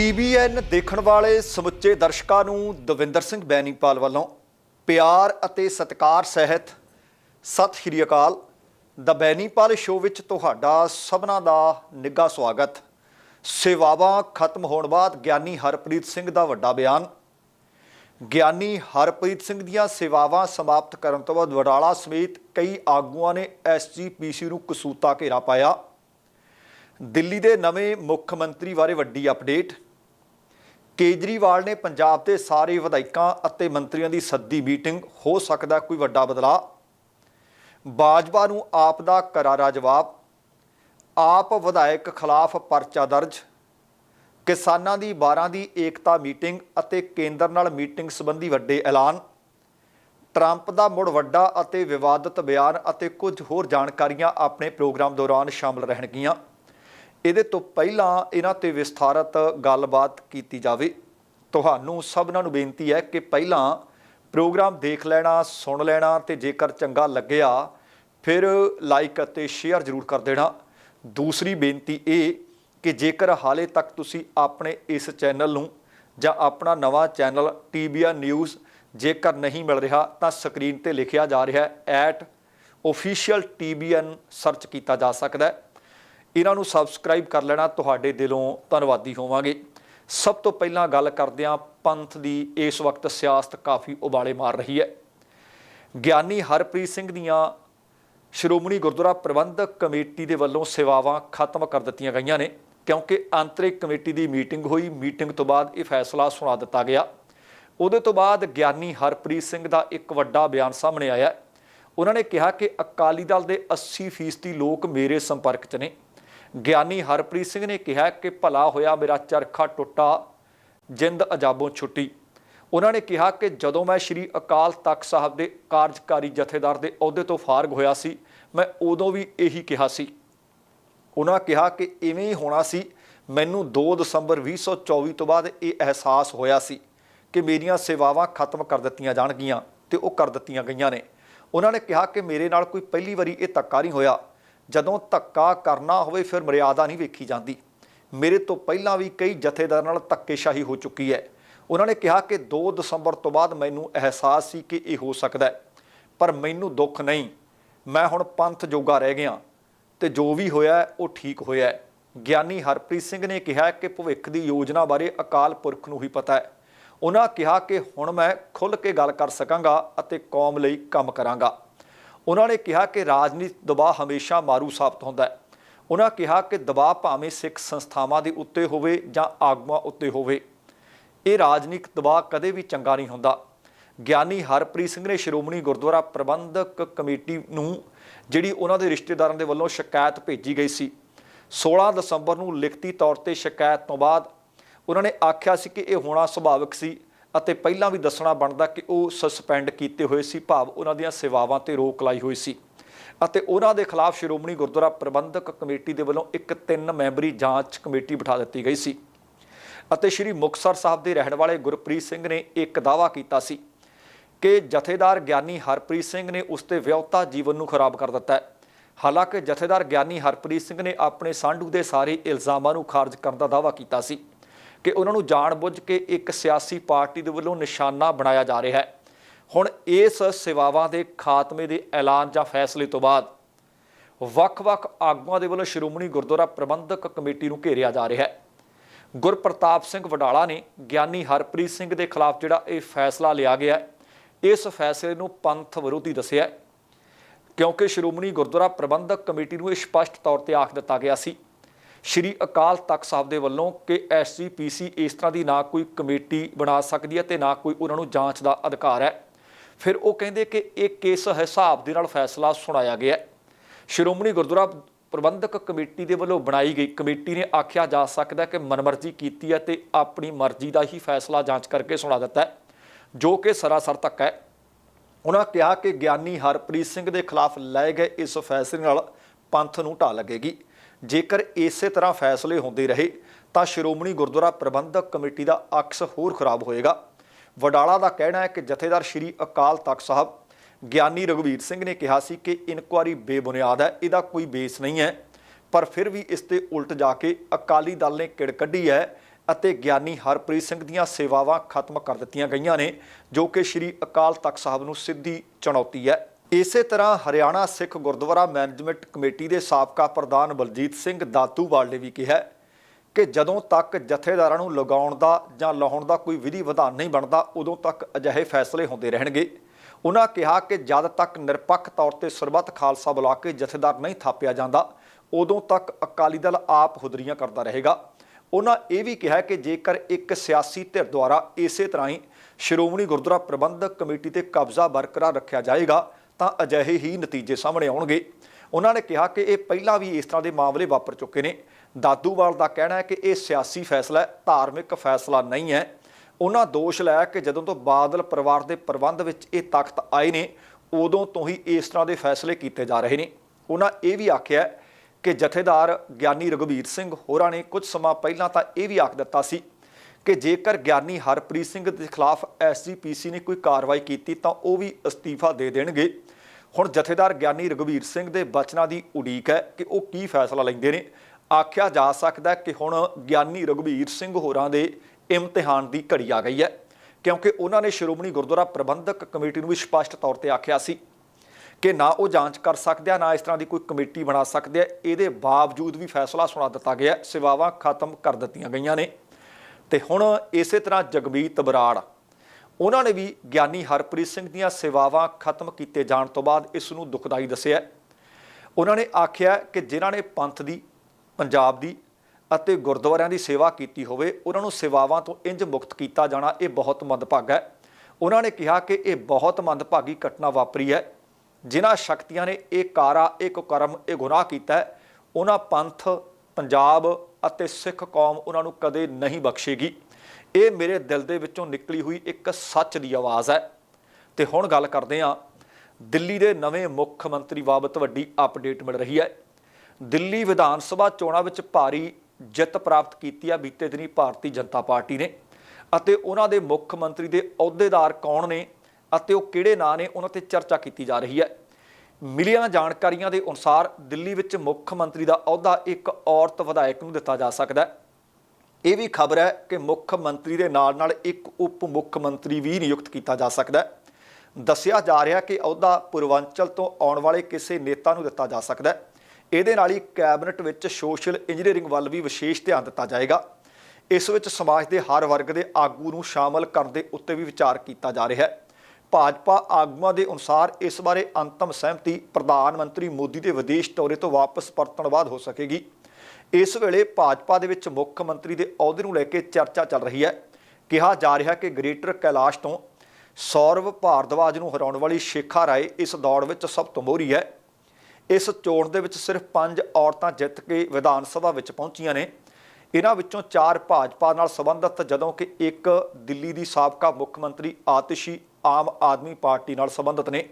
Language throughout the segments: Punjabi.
ਟੀਬੀਐਨ ਦੇਖਣ ਵਾਲੇ ਸਮੁੱਚੇ ਦਰਸ਼ਕਾਂ ਨੂੰ ਦਵਿੰਦਰ ਸਿੰਘ ਬੈਨੀਪਾਲ ਵੱਲੋਂ ਪਿਆਰ ਅਤੇ ਸਤਿਕਾਰ ਸਹਿਤ ਸਤਿ ਸ਼੍ਰੀ ਅਕਾਲ। ਦ ਬੈਨੀਪਾਲ ਸ਼ੋਅ ਵਿੱਚ ਤੁਹਾਡਾ ਸਭਨਾਂ ਦਾ ਨਿੱਘਾ ਸਵਾਗਤ। ਸੇਵਾਵਾਂ ਖਤਮ ਹੋਣ ਬਾਅਦ ਗਿਆਨੀ ਹਰਪ੍ਰੀਤ ਸਿੰਘ ਦਾ ਵੱਡਾ ਬਿਆਨ। ਗਿਆਨੀ ਹਰਪ੍ਰੀਤ ਸਿੰਘ ਦੀਆਂ ਸੇਵਾਵਾਂ ਸਮਾਪਤ ਕਰਨ ਤੋਂ ਬਾਅਦ ਵਡਾਲਾ ਸਮੇਤ ਕਈ ਆਗੂਆਂ ਨੇ ਐਸਜੀਪੀਸੀ ਨੂੰ ਕਸੂਤਾ ਘੇਰਾ ਪਾਇਆ। ਦਿੱਲੀ ਦੇ ਨਵੇਂ ਮੁੱਖ ਮੰਤਰੀ ਬਾਰੇ ਵੱਡੀ ਅਪਡੇਟ ਕੇਜਰੀਵਾਲ ਨੇ ਪੰਜਾਬ ਦੇ ਸਾਰੇ ਵਿਧਾਇਕਾਂ ਅਤੇ ਮੰਤਰੀਆਂ ਦੀ ਸੱਦੀ ਮੀਟਿੰਗ ਹੋ ਸਕਦਾ ਕੋਈ ਵੱਡਾ ਬਦਲਾਅ? ਬਾਜਵਾ ਨੂੰ ਆਪ ਦਾ ਕਰਾਰਾ ਜਵਾਬ, ਆਪ ਵਿਧਾਇਕ ਖਿਲਾਫ ਪਰਚਾ ਦਰਜ, ਕਿਸਾਨਾਂ ਦੀ 12 ਦੀ ਏਕਤਾ ਮੀਟਿੰਗ ਅਤੇ ਕੇਂਦਰ ਨਾਲ ਮੀਟਿੰਗ ਸੰਬੰਧੀ ਵੱਡੇ ਐਲਾਨ, ਟਰੰਪ ਦਾ ਮੁੜ ਵੱਡਾ ਅਤੇ ਵਿਵਾਦਤ ਬਿਆਨ ਅਤੇ ਕੁਝ ਹੋਰ ਜਾਣਕਾਰੀਆਂ ਆਪਣੇ ਪ੍ਰੋਗਰਾਮ ਦੌਰਾਨ ਸ਼ਾਮਲ ਰਹਿਣਗੀਆਂ। ਇਹਦੇ ਤੋਂ ਪਹਿਲਾਂ ਇਹਨਾਂ ਤੇ ਵਿਸਥਾਰਤ ਗੱਲਬਾਤ ਕੀਤੀ ਜਾਵੇ। ਤੁਹਾਨੂੰ ਸਭਨਾਂ ਨੂੰ ਬੇਨਤੀ ਹੈ ਕਿ ਪਹਿਲਾਂ ਪ੍ਰੋਗਰਾਮ ਦੇਖ ਲੈਣਾ, ਸੁਣ ਲੈਣਾ ਤੇ ਜੇਕਰ ਚੰਗਾ ਲੱਗਿਆ, ਫਿਰ ਲਾਈਕ ਅਤੇ ਸ਼ੇਅਰ ਜ਼ਰੂਰ ਕਰ ਦੇਣਾ। ਦੂਸਰੀ ਬੇਨਤੀ ਇਹ ਕਿ ਜੇਕਰ ਹਾਲੇ ਤੱਕ ਤੁਸੀਂ ਆਪਣੇ ਇਸ ਚੈਨਲ ਨੂੰ ਜਾਂ ਆਪਣਾ ਨਵਾਂ ਚੈਨਲ ਟੀਬੀਆ ਨਿਊਜ਼ ਜੇਕਰ ਨਹੀਂ ਮਿਲ ਰਿਹਾ, ਤਾਂ ਸਕਰੀਨ ਤੇ ਲਿਖਿਆ ਜਾ ਰਿਹਾ ਹੈ @official tbn ਸਰਚ ਕੀਤਾ ਜਾ ਸਕਦਾ ਹੈ। ਇਹਨਾਂ ਨੂੰ ਸਬਸਕ੍ਰਾਈਬ ਕਰ ਲੈਣਾ। ਤੁਹਾਡੇ ਦਿਲੋਂ ਧੰਨਵਾਦੀ ਹੋਵਾਂਗੇ। ਸਭ ਤੋਂ ਪਹਿਲਾਂ ਗੱਲ ਕਰਦੇ ਹਾਂ ਪੰਥ ਦੀ। ਇਸ ਵਕਤ ਸਿਆਸਤ ਕਾਫੀ ਉਬਾਲੇ ਮਾਰ ਰਹੀ ਹੈ। ਗਿਆਨੀ ਹਰਪ੍ਰੀਤ ਸਿੰਘ ਦੀਆਂ ਸ਼੍ਰੋਮਣੀ ਗੁਰਦੁਆਰਾ ਪ੍ਰਬੰਧਕ ਕਮੇਟੀ ਦੇ ਵੱਲੋਂ ਸੇਵਾਵਾਂ ਖਤਮ ਕਰ ਦਿੱਤੀਆਂ ਗਈਆਂ ਨੇ, ਕਿਉਂਕਿ ਆਂਤਰਿਕ ਕਮੇਟੀ ਦੀ ਮੀਟਿੰਗ ਹੋਈ। ਮੀਟਿੰਗ ਤੋਂ ਬਾਅਦ ਇਹ ਫੈਸਲਾ ਸੁਣਾ ਦਿੱਤਾ ਗਿਆ। ਉਹਦੇ ਤੋਂ ਬਾਅਦ ਗਿਆਨੀ ਹਰਪ੍ਰੀਤ ਸਿੰਘ ਦਾ ਇੱਕ ਵੱਡਾ ਬਿਆਨ ਸਾਹਮਣੇ ਆਇਆ। ਉਹਨਾਂ ਨੇ ਕਿਹਾ ਕਿ ਅਕਾਲੀ ਦਲ ਦੇ 80% ਲੋਕ ਮੇਰੇ ਸੰਪਰਕ 'ਚ ਨੇ। ਗਿਆਨੀ ਹਰਪ੍ਰੀਤ ਸਿੰਘ ਨੇ ਕਿਹਾ ਕਿ ਭਲਾ ਹੋਇਆ ਮੇਰਾ ਚਰਖਾ ਟੁੱਟਾ, ਜਿੰਦ ਅਜਾਬੋਂ ਛੁੱਟੀ। ਉਹਨਾਂ ਨੇ ਕਿਹਾ ਕਿ ਜਦੋਂ ਮੈਂ ਸ੍ਰੀ ਅਕਾਲ ਤਖਤ ਸਾਹਿਬ ਦੇ ਕਾਰਜਕਾਰੀ ਜਥੇਦਾਰ ਦੇ ਅਹੁਦੇ ਤੋਂ ਫਾਰਗ ਹੋਇਆ ਸੀ, ਮੈਂ ਉਦੋਂ ਵੀ ਇਹੀ ਕਿਹਾ ਸੀ। ਉਹਨਾਂ ਕਿਹਾ ਕਿ ਇਵੇਂ ਹੀ ਹੋਣਾ ਸੀ, ਮੈਨੂੰ 2 ਦਸੰਬਰ 2024 ਤੋਂ ਬਾਅਦ ਇਹ ਅਹਿਸਾਸ ਹੋਇਆ ਸੀ ਕਿ ਮੇਰੀਆਂ ਸੇਵਾਵਾਂ ਖਤਮ ਕਰ ਦਿੱਤੀਆਂ ਜਾਣਗੀਆਂ ਤੇ ਉਹ ਕਰ ਦਿੱਤੀਆਂ ਗਈਆਂ ਨੇ। ਉਹਨਾਂ ਨੇ ਕਿਹਾ ਕਿ ਮੇਰੇ ਨਾਲ ਕੋਈ ਪਹਿਲੀ ਵਾਰੀ ਇਹ ਧੱਕਾ ਨਹੀਂ ਹੋਇਆ। ਜਦੋਂ ਧੱਕਾ ਕਰਨਾ ਹੋਵੇ ਫਿਰ ਮਰਿਆਦਾ ਨਹੀਂ ਵੇਖੀ ਜਾਂਦੀ। ਮੇਰੇ ਤੋਂ ਪਹਿਲਾਂ ਵੀ ਕਈ ਜਥੇਦਾਰ ਨਾਲ ਧੱਕੇਸ਼ਾਹੀ ਹੋ ਚੁੱਕੀ ਹੈ। ਉਹਨਾਂ ਨੇ ਕਿਹਾ ਕਿ 2 ਦਸੰਬਰ ਤੋਂ ਬਾਅਦ ਮੈਨੂੰ ਅਹਿਸਾਸ ਸੀ ਕਿ ਇਹ ਹੋ ਸਕਦਾ ਹੈ, ਪਰ ਮੈਨੂੰ ਦੁੱਖ ਨਹੀਂ। ਮੈਂ ਹੁਣ ਪੰਥ ਜੋਗਾ ਰਹਿ ਗਿਆ ਤੇ ਜੋ ਵੀ ਹੋਇਆ ਉਹ ਠੀਕ ਹੋਇਆ ਗਿਆਨੀ ਹਰਪ੍ਰੀਤ ਸਿੰਘ ਨੇ ਕਿਹਾ ਕਿ ਭਵਿੱਖ ਦੀ ਯੋਜਨਾ ਬਾਰੇ ਅਕਾਲ ਪੁਰਖ ਨੂੰ ਹੀ ਪਤਾ ਹੈ। ਉਹਨਾਂ ਕਿਹਾ ਕਿ ਹੁਣ ਮੈਂ ਖੁੱਲ੍ਹ ਕੇ ਗੱਲ ਕਰ ਸਕਾਂਗਾ ਅਤੇ ਕੌਮ ਲਈ ਕੰਮ ਕਰਾਂਗਾ। ਉਹਨਾਂ ਨੇ ਕਿਹਾ ਕਿ ਰਾਜਨੀਤਿਕ ਦਬਾਅ ਹਮੇਸ਼ਾ ਮਾਰੂ ਸਾਬਤ ਹੁੰਦਾ ਹੈ। ਉਹਨਾਂ ਕਿਹਾ ਕਿ ਦਬਾਅ ਭਾਵੇਂ ਸਿੱਖ ਸੰਸਥਾਵਾਂ ਦੇ ਉੱਤੇ ਹੋਵੇ ਜਾਂ ਆਗੂਆਂ ਉੱਤੇ ਹੋਵੇ, ਇਹ ਰਾਜਨੀਤਿਕ ਦਬਾਅ ਕਦੇ ਵੀ ਚੰਗਾ ਨਹੀਂ ਹੁੰਦਾ। ਗਿਆਨੀ ਹਰਪ੍ਰੀਤ ਸਿੰਘ ਨੇ ਸ਼੍ਰੋਮਣੀ ਗੁਰਦੁਆਰਾ ਪ੍ਰਬੰਧਕ ਕਮੇਟੀ ਨੂੰ ਜਿਹੜੀ ਉਹਨਾਂ ਦੇ ਰਿਸ਼ਤੇਦਾਰਾਂ ਦੇ ਵੱਲੋਂ ਸ਼ਿਕਾਇਤ ਭੇਜੀ ਗਈ ਸੀ 16 ਦਸੰਬਰ ਨੂੰ ਲਿਖਤੀ ਤੌਰ ਤੇ ਸ਼ਿਕਾਇਤ ਤੋਂ ਬਾਅਦ ਉਹਨਾਂ ਨੇ ਆਖਿਆ ਸੀ ਕਿ ਇਹ ਹੋਣਾ ਸੁਭਾਵਿਕ ਸੀ। ਅਤੇ ਪਹਿਲਾਂ ਵੀ ਦੱਸਣਾ ਬਣਦਾ ਕਿ ਉਹ ਸਸਪੈਂਡ ਕੀਤੇ ਹੋਏ ਸੀ, ਭਾਵ ਉਹਨਾਂ ਦੀਆਂ ਸੇਵਾਵਾਂ ਤੇ ਰੋਕ ਲਾਈ ਹੋਈ ਸੀ। ਅਤੇ ਉਹਨਾਂ ਦੇ ਖਿਲਾਫ ਸ਼੍ਰੋਮਣੀ ਗੁਰਦੁਆਰਾ ਪ੍ਰਬੰਧਕ ਕਮੇਟੀ ਦੇ ਵੱਲੋਂ ਇੱਕ ਤਿੰਨ ਮੈਂਬਰੀ ਜਾਂਚ ਕਮੇਟੀ ਬਿਠਾ ਦਿੱਤੀ ਗਈ ਸੀ। ਅਤੇ ਸ੍ਰੀ ਮੁਕਤਸਰ ਸਾਹਿਬ ਦੇ ਰਹਿਣ ਵਾਲੇ ਗੁਰਪ੍ਰੀਤ ਸਿੰਘ ਨੇ ਇੱਕ ਦਾਅਵਾ ਕੀਤਾ ਸੀ ਕਿ ਜਥੇਦਾਰ ਗਿਆਨੀ ਹਰਪ੍ਰੀਤ ਸਿੰਘ ਨੇ ਉਸ ਤੇ ਵਿਅਹਤਾ ਜੀਵਨ ਨੂੰ ਖਰਾਬ ਕਰ ਦਿੱਤਾ ਹੈ। ਹਾਲਾਂਕਿ ਜਥੇਦਾਰ ਗਿਆਨੀ ਹਰਪ੍ਰੀਤ ਸਿੰਘ ਨੇ ਆਪਣੇ ਸਾਂਢੂ ਦੇ ਸਾਰੇ ਇਲਜ਼ਾਮਾਂ ਨੂੰ ਖਾਰਜ ਕਰਨ ਦਾ ਦਾਅਵਾ ਕੀਤਾ ਸੀ। ਕਿ ਉਹਨਾਂ ਨੂੰ ਜਾਣਬੁੱਝ ਕੇ ਇੱਕ ਸਿਆਸੀ ਪਾਰਟੀ ਦੇ ਵੱਲੋਂ ਨਿਸ਼ਾਨਾ ਬਣਾਇਆ ਜਾ ਰਿਹਾ ਹੈ। ਹੁਣ ਇਸ ਸੇਵਾਵਾਂ ਦੇ ਖਾਤਮੇ ਦੇ ਐਲਾਨ ਜਾਂ ਫੈਸਲੇ ਤੋਂ ਬਾਅਦ ਵੱਖ-ਵੱਖ ਆਗੂਆਂ ਦੇ ਵੱਲੋਂ ਸ਼੍ਰੋਮਣੀ ਗੁਰਦੁਆਰਾ ਪ੍ਰਬੰਧਕ ਕਮੇਟੀ ਨੂੰ ਘੇਰਿਆ ਜਾ ਰਿਹਾ ਹੈ। ਗੁਰਪ੍ਰਤਾਪ ਸਿੰਘ ਵਡਾਲਾ ਨੇ ਗਿਆਨੀ ਹਰਪ੍ਰੀਤ ਸਿੰਘ ਦੇ ਖਿਲਾਫ ਜਿਹੜਾ ਇਹ ਫੈਸਲਾ ਲਿਆ ਗਿਆ ਹੈ, ਇਸ ਫੈਸਲੇ ਨੂੰ ਪੰਥ ਵਿਰੋਧੀ ਦੱਸਿਆ ਕਿਉਂਕਿ ਸ਼੍ਰੋਮਣੀ ਗੁਰਦੁਆਰਾ ਪ੍ਰਬੰਧਕ ਕਮੇਟੀ ਨੂੰ ਇਹ ਸਪਸ਼ਟ ਤੌਰ ਤੇ ਆਖ ਦਿੱਤਾ ਗਿਆ ਸੀ ਸ਼੍ਰੀ ਅਕਾਲ ਤਖਤ ਸਾਹਿਬ ਦੇ ਵੱਲੋਂ ਕਿ ਐਸਜੀਪੀਸੀ ਇਸ ਤਰ੍ਹਾਂ ਦੀ ਨਾ ਕੋਈ ਕਮੇਟੀ ਬਣਾ ਸਕਦੀ ਹੈ ਤੇ ਨਾ ਕੋਈ ਉਹਨਾਂ ਨੂੰ ਜਾਂਚ ਦਾ ਅਧਿਕਾਰ ਹੈ। ਫਿਰ ਉਹ ਕਹਿੰਦੇ ਕਿ ਇਹ ਕਿਸ ਹਿਸਾਬ ਦੇ ਨਾਲ ਫੈਸਲਾ ਸੁਣਾਇਆ ਗਿਆ ਸ਼੍ਰੋਮਣੀ ਗੁਰਦੁਆਰਾ ਪ੍ਰਬੰਧਕ ਕਮੇਟੀ ਦੇ ਵੱਲੋਂ ਬਣਾਈ ਗਈ ਕਮੇਟੀ ਨੇ ਆਖਿਆ ਜਾ ਸਕਦਾ ਕਿ ਮਨਮਰਜ਼ੀ ਕੀਤੀ ਹੈ ਤੇ ਆਪਣੀ ਮਰਜ਼ੀ ਦਾ ਹੀ ਫੈਸਲਾ ਜਾਂਚ ਕਰਕੇ ਸੁਣਾ ਦਿੱਤਾ ਜੋ ਕਿ ਸਰਾਸਰ ਤੱਕ ਹੈ। ਉਹਨਾਂ ਕਿਹਾ ਕਿ ਗਿਆਨੀ ਹਰਪ੍ਰੀਤ ਸਿੰਘ ਦੇ ਖਿਲਾਫ ਲਏ ਗਏ ਇਸ ਫੈਸਲੇ ਨਾਲ ਪੰਥ ਨੂੰ ਢਾਹ ਲੱਗੇਗੀ। ਜੇਕਰ ਇਸੇ ਤਰ੍ਹਾਂ ਫੈਸਲੇ ਹੁੰਦੇ ਰਹੇ, ਤਾਂ ਸ਼੍ਰੋਮਣੀ ਗੁਰਦੁਆਰਾ ਪ੍ਰਬੰਧਕ ਕਮੇਟੀ ਦਾ ਅਕਸ ਹੋਰ ਖਰਾਬ ਹੋਏਗਾ। ਵਡਾਲਾ ਦਾ ਕਹਿਣਾ ਹੈ ਕਿ ਜਥੇਦਾਰ ਸ਼੍ਰੀ ਅਕਾਲ ਤਖਤ ਸਾਹਿਬ, ਗਿਆਨੀ ਰਘਵੀਰ ਸਿੰਘ ਨੇ ਕਿਹਾ ਸੀ ਕਿ ਇਨਕੁਆਰੀ ਬੇਬੁਨਿਆਦ ਹੈ, ਇਹਦਾ ਕੋਈ ਬੇਸ ਨਹੀਂ ਹੈ। ਪਰ ਫਿਰ ਵੀ ਇਸ ਤੇ ਉਲਟ ਜਾ ਕੇ ਅਕਾਲੀ ਦਲ ਨੇ ਕਿੜ ਕੱਢੀ ਹੈ ਅਤੇ ਗਿਆਨੀ ਹਰਪ੍ਰੀਤ ਸਿੰਘ ਦੀਆਂ ਸੇਵਾਵਾਂ ਖਤਮ ਕਰ ਦਿੱਤੀਆਂ ਗਈਆਂ ਨੇ, ਜੋ ਕਿ ਸ੍ਰੀ ਅਕਾਲ ਤਖਤ ਸਾਹਿਬ ਨੂੰ ਸਿੱਧੀ ਚੁਣੌਤੀ ਹੈ। ਇਸੇ ਤਰ੍ਹਾਂ ਹਰਿਆਣਾ ਸਿੱਖ ਗੁਰਦੁਆਰਾ ਮੈਨੇਜਮੈਂਟ ਕਮੇਟੀ ਦੇ ਸਾਬਕਾ ਪ੍ਰਧਾਨ ਬਲਜੀਤ ਸਿੰਘ ਦਾਤੂਵਾਲ ਨੇ ਵੀ ਕਿਹਾ ਕਿ ਜਦੋਂ ਤੱਕ ਜਥੇਦਾਰਾਂ ਨੂੰ ਲਗਾਉਣ ਦਾ ਜਾਂ ਲਾਉਣ ਦਾ ਕੋਈ ਵਿਧੀ ਵਿਧਾਨ ਨਹੀਂ ਬਣਦਾ, ਉਦੋਂ ਤੱਕ ਅਜਿਹੇ ਫੈਸਲੇ ਹੁੰਦੇ ਰਹਿਣਗੇ। ਉਹਨਾਂ ਕਿਹਾ ਕਿ ਜਦ ਤੱਕ ਨਿਰਪੱਖ ਤੌਰ ਤੇ ਸਰਬੱਤ ਖਾਲਸਾ ਬੁਲਾ ਕੇ ਜਥੇਦਾਰ ਨਹੀਂ ਥਾਪਿਆ ਜਾਂਦਾ, ਉਦੋਂ ਤੱਕ ਅਕਾਲੀ ਦਲ ਆਪ ਹੁਦਰੀਆਂ ਕਰਦਾ ਰਹੇਗਾ। ਉਹਨਾਂ ਇਹ ਵੀ ਕਿਹਾ ਕਿ ਜੇਕਰ ਇੱਕ ਸਿਆਸੀ ਧਿਰ ਦੁਆਰਾ ਇਸੇ ਤਰ੍ਹਾਂ ਹੀ ਸ਼੍ਰੋਮਣੀ ਗੁਰਦੁਆਰਾ ਪ੍ਰਬੰਧਕ ਕਮੇਟੀ ਤੇ ਕਬਜ਼ਾ ਬਰਕਰਾਰ ਰੱਖਿਆ ਜਾਏਗਾ ਤਾਂ ਅਜਿਹੇ ਹੀ ਨਤੀਜੇ ਸਾਹਮਣੇ ਆਉਣਗੇ। ਉਹਨਾਂ ਨੇ ਕਿਹਾ ਕਿ ਇਹ ਪਹਿਲਾਂ ਵੀ ਇਸ ਤਰ੍ਹਾਂ ਦੇ ਮਾਮਲੇ ਵਾਪਰ ਚੁੱਕੇ ਨੇ। ਦਾਦੂਵਾਲ ਦਾ ਕਹਿਣਾ ਹੈ ਕਿ ਇਹ ਸਿਆਸੀ ਫੈਸਲਾ ਹੈ, ਧਾਰਮਿਕ ਫੈਸਲਾ ਨਹੀਂ ਹੈ। ਉਹਨਾਂ ਦੋਸ਼ ਲਾਇਆ ਕਿ ਜਦੋਂ ਤੋਂ ਬਾਦਲ ਪਰਿਵਾਰ ਦੇ ਪ੍ਰਬੰਧ ਵਿੱਚ ਇਹ ਤਾਕਤ ਆਏ ਨੇ, ਉਦੋਂ ਤੋਂ ਹੀ ਇਸ ਤਰ੍ਹਾਂ ਦੇ ਫੈਸਲੇ ਕੀਤੇ ਜਾ ਰਹੇ ਨੇ। ਉਹਨਾਂ ਇਹ ਵੀ ਆਖਿਆ ਕਿ ਜਥੇਦਾਰ ਗਿਆਨੀ ਰਘੁਬੀਰ ਸਿੰਘ ਹੋਰਾਂ ਨੇ ਕੁਝ ਸਮਾਂ ਪਹਿਲਾਂ ਤਾਂ ਇਹ ਵੀ ਆਖ ਦਿੱਤਾ ਸੀ ਕਿ ਜੇਕਰ ਗਿਆਨੀ ਹਰਪ੍ਰੀਤ ਸਿੰਘ ਦੇ ਖਿਲਾਫ ਐਸਜੀਪੀਸੀ ਨੇ ਕੋਈ ਕਾਰਵਾਈ ਕੀਤੀ ਤਾਂ ਉਹ ਵੀ ਅਸਤੀਫਾ ਦੇ ਦੇਣਗੇ। ਹੁਣ ਜਥੇਦਾਰ ਗਿਆਨੀ ਰਘੁਬੀਰ ਸਿੰਘ ਦੇ ਬਚਨਾਂ ਦੀ ਉਡੀਕ ਹੈ ਕਿ ਉਹ ਕੀ ਫੈਸਲਾ ਲੈਂਦੇ ਨੇ। ਆਖਿਆ ਜਾ ਸਕਦਾ ਕਿ ਹੁਣ ਗਿਆਨੀ ਰਘੁਬੀਰ ਸਿੰਘ ਹੋਰਾਂ ਦੇ ਇਮਤਿਹਾਨ ਦੀ ਘੜੀ ਆ ਗਈ ਹੈ, ਕਿਉਂਕਿ ਉਹਨਾਂ ਨੇ ਸ਼੍ਰੋਮਣੀ ਗੁਰਦੁਆਰਾ ਪ੍ਰਬੰਧਕ ਕਮੇਟੀ ਨੂੰ ਵੀ ਸਪਸ਼ਟ ਤੌਰ ਤੇ ਆਖਿਆ ਸੀ ਕਿ ਨਾ ਉਹ ਜਾਂਚ ਕਰ ਸਕਦੇ ਆ, ਨਾ ਇਸ ਤਰ੍ਹਾਂ ਦੀ ਕੋਈ ਕਮੇਟੀ ਬਣਾ ਸਕਦੇ ਆ। ਇਹਦੇ ਬਾਵਜੂਦ ਵੀ ਫੈਸਲਾ ਸੁਣਾ ਦਿੱਤਾ ਗਿਆ ਸੇਵਾਵਾਂ ਖਤਮ ਕਰ ਦਿੱਤੀਆਂ ਗਈਆਂ ਨੇ। ਤੇ ਹੁਣ ਇਸੇ ਤਰ੍ਹਾਂ ਜਗਮੀਤ ਬਰਾੜ ਉਹਨਾਂ ਨੇ ਵੀ ਗਿਆਨੀ ਹਰਪ੍ਰੀਤ ਸਿੰਘ ਦੀਆਂ ਸੇਵਾਵਾਂ ਖਤਮ ਕੀਤੇ ਜਾਣ ਤੋਂ ਬਾਅਦ ਇਸ ਨੂੰ ਦੁਖਦਾਈ ਦੱਸਿਆ ਉਹਨਾਂ ਨੇ ਆਖਿਆ ਕਿ ਜਿਨ੍ਹਾਂ ਨੇ ਪੰਥ ਦੀ, ਪੰਜਾਬ ਦੀ ਅਤੇ ਗੁਰਦੁਆਰਿਆਂ ਦੀ ਸੇਵਾ ਕੀਤੀ ਹੋਵੇ, ਉਹਨਾਂ ਨੂੰ ਸੇਵਾਵਾਂ ਤੋਂ ਇੰਜ ਮੁਕਤ ਕੀਤਾ ਜਾਣਾ ਇਹ ਬਹੁਤ ਮੰਦਭਾਗਾ ਹੈ। ਉਹਨਾਂ ਨੇ ਕਿਹਾ ਕਿ ਇਹ ਬਹੁਤ ਮੰਦਭਾਗੀ ਘਟਨਾ ਵਾਪਰੀ ਹੈ। ਜਿਨ੍ਹਾਂ ਸ਼ਕਤੀਆਂ ਨੇ ਇਹ ਕਾਰਾ, ਇਹ ਕੁਕਰਮ, ਇਹ ਗੁਨਾਹ ਕੀਤਾ ਉਹਨਾਂ ਪੰਥ, ਪੰਜਾਬ ਅਤੇ ਸਿੱਖ ਕੌਮ ਉਹਨਾਂ ਨੂੰ ਕਦੇ ਨਹੀਂ ਬਖਸ਼ੇਗੀ। ਇਹ ਮੇਰੇ ਦਿਲ ਦੇ ਵਿੱਚੋਂ ਨਿਕਲੀ ਹੋਈ ਇੱਕ ਸੱਚ ਦੀ ਆਵਾਜ਼ ਹੈ। ਤੇ ਹੁਣ ਗੱਲ ਕਰਦੇ ਹਾਂ। ਦਿੱਲੀ ਦੇ ਨਵੇਂ ਮੁੱਖ ਮੰਤਰੀ ਬਾਬਤ ਵੱਡੀ ਅਪਡੇਟ ਮਿਲ ਰਹੀ ਹੈ। ਦਿੱਲੀ ਵਿਧਾਨ ਸਭਾ ਚੋਣਾਂ ਵਿੱਚ ਭਾਰੀ ਜਿੱਤ ਪ੍ਰਾਪਤ ਕੀਤੀ ਹੈ ਬੀਤੇ ਦਿਨੀ ਭਾਰਤੀ ਜਨਤਾ ਪਾਰਟੀ ਨੇ। ਅਤੇ ਉਹਨਾਂ ਦੇ ਮੁੱਖ ਮੰਤਰੀ ਦੇ ਅਹੁਦੇਦਾਰ ਕੌਣ ਨੇ ਅਤੇ ਉਹ ਕਿਹੜੇ ਨਾਂ ਨੇ, ਉਹਨਾਂ ਤੇ ਚਰਚਾ ਕੀਤੀ ਜਾ ਰਹੀ ਹੈ। ਮਿਲੀਆਂ ਜਾਣਕਾਰੀਆਂ ਦੇ ਅਨੁਸਾਰ ਦਿੱਲੀ ਵਿੱਚ ਮੁੱਖ ਮੰਤਰੀ ਦਾ ਅਹੁਦਾ ਇੱਕ ਔਰਤ ਵਿਧਾਇਕ ਨੂੰ ਦਿੱਤਾ ਜਾ ਸਕਦਾ ਹੈ। ਇਹ ਵੀ ਖਬਰ ਹੈ ਕਿ ਮੁੱਖ ਮੰਤਰੀ ਦੇ ਨਾਲ ਨਾਲ ਇੱਕ ਉਪ ਮੁੱਖ ਮੰਤਰੀ ਵੀ ਨਿਯੁਕਤ ਕੀਤਾ ਜਾ ਸਕਦਾ ਹੈ। ਦੱਸਿਆ ਜਾ ਰਿਹਾ ਕਿ ਅਹੁਦਾ ਪੂਰਵਾਂਚਲ ਤੋਂ ਆਉਣ ਵਾਲੇ ਕਿਸੇ ਨੇਤਾ ਨੂੰ ਦਿੱਤਾ ਜਾ ਸਕਦਾ ਹੈ। ਇਹਦੇ ਨਾਲ ਹੀ ਕੈਬਨਿਟ ਵਿੱਚ ਸੋਸ਼ਲ ਇੰਜੀਨੀਅਰਿੰਗ ਵੱਲ ਵੀ ਵਿਸ਼ੇਸ਼ ਧਿਆਨ ਦਿੱਤਾ ਜਾਏਗਾ। ਇਸ ਵਿੱਚ ਸਮਾਜ ਦੇ ਹਰ ਵਰਗ ਦੇ ਆਗੂ ਨੂੰ ਸ਼ਾਮਲ ਕਰਨ ਦੇ ਉੱਤੇ ਵੀ ਵਿਚਾਰ ਕੀਤਾ ਜਾ ਰਿਹਾ ਹੈ। ਭਾਜਪਾ ਆਗੂਆਂ ਦੇ ਅਨੁਸਾਰ ਇਸ ਬਾਰੇ ਅੰਤਮ ਸਹਿਮਤੀ ਪ੍ਰਧਾਨ ਮੰਤਰੀ ਮੋਦੀ ਦੇ ਵਿਦੇਸ਼ ਦੌਰੇ ਤੋਂ ਵਾਪਸ ਪਰਤਣ ਬਾਅਦ ਹੋ ਸਕੇਗੀ। ਇਸ ਵੇਲੇ ਭਾਜਪਾ ਦੇ ਵਿੱਚ ਮੁੱਖ ਮੰਤਰੀ ਦੇ ਅਹੁਦੇ ਨੂੰ ਲੈ ਕੇ ਚਰਚਾ ਚੱਲ ਰਹੀ ਹੈ। ਕਿਹਾ ਜਾ ਰਿਹਾ ਕਿ ਗ੍ਰੇਟਰ ਕੈਲਾਸ਼ ਤੋਂ ਸੌਰਵ ਭਾਰਦਵਾਜ ਨੂੰ ਹਰਾਉਣ ਵਾਲੀ ਸ਼ੇਖਾ ਰਾਏ ਇਸ ਦੌੜ ਵਿੱਚ ਸਭ ਤੋਂ ਮੋਹਰੀ ਹੈ। ਇਸ ਚੋਣ ਦੇ ਵਿੱਚ ਸਿਰਫ 5 ਔਰਤਾਂ ਜਿੱਤ ਕੇ ਵਿਧਾਨ ਸਭਾ ਵਿੱਚ ਪਹੁੰਚੀਆਂ ਨੇ। ਇਹਨਾਂ ਵਿੱਚੋਂ 4 ਭਾਜਪਾ ਨਾਲ ਸੰਬੰਧਿਤ, ਜਦੋਂ ਕਿ ਇੱਕ ਦਿੱਲੀ ਦੀ ਸਾਬਕਾ ਮੁੱਖ ਮੰਤਰੀ ਆਤਿਸ਼ੀ ਆਮ ਆਦਮੀ ਪਾਰਟੀ ਨਾਲ ਸੰਬੰਧਿਤ ਨੇ।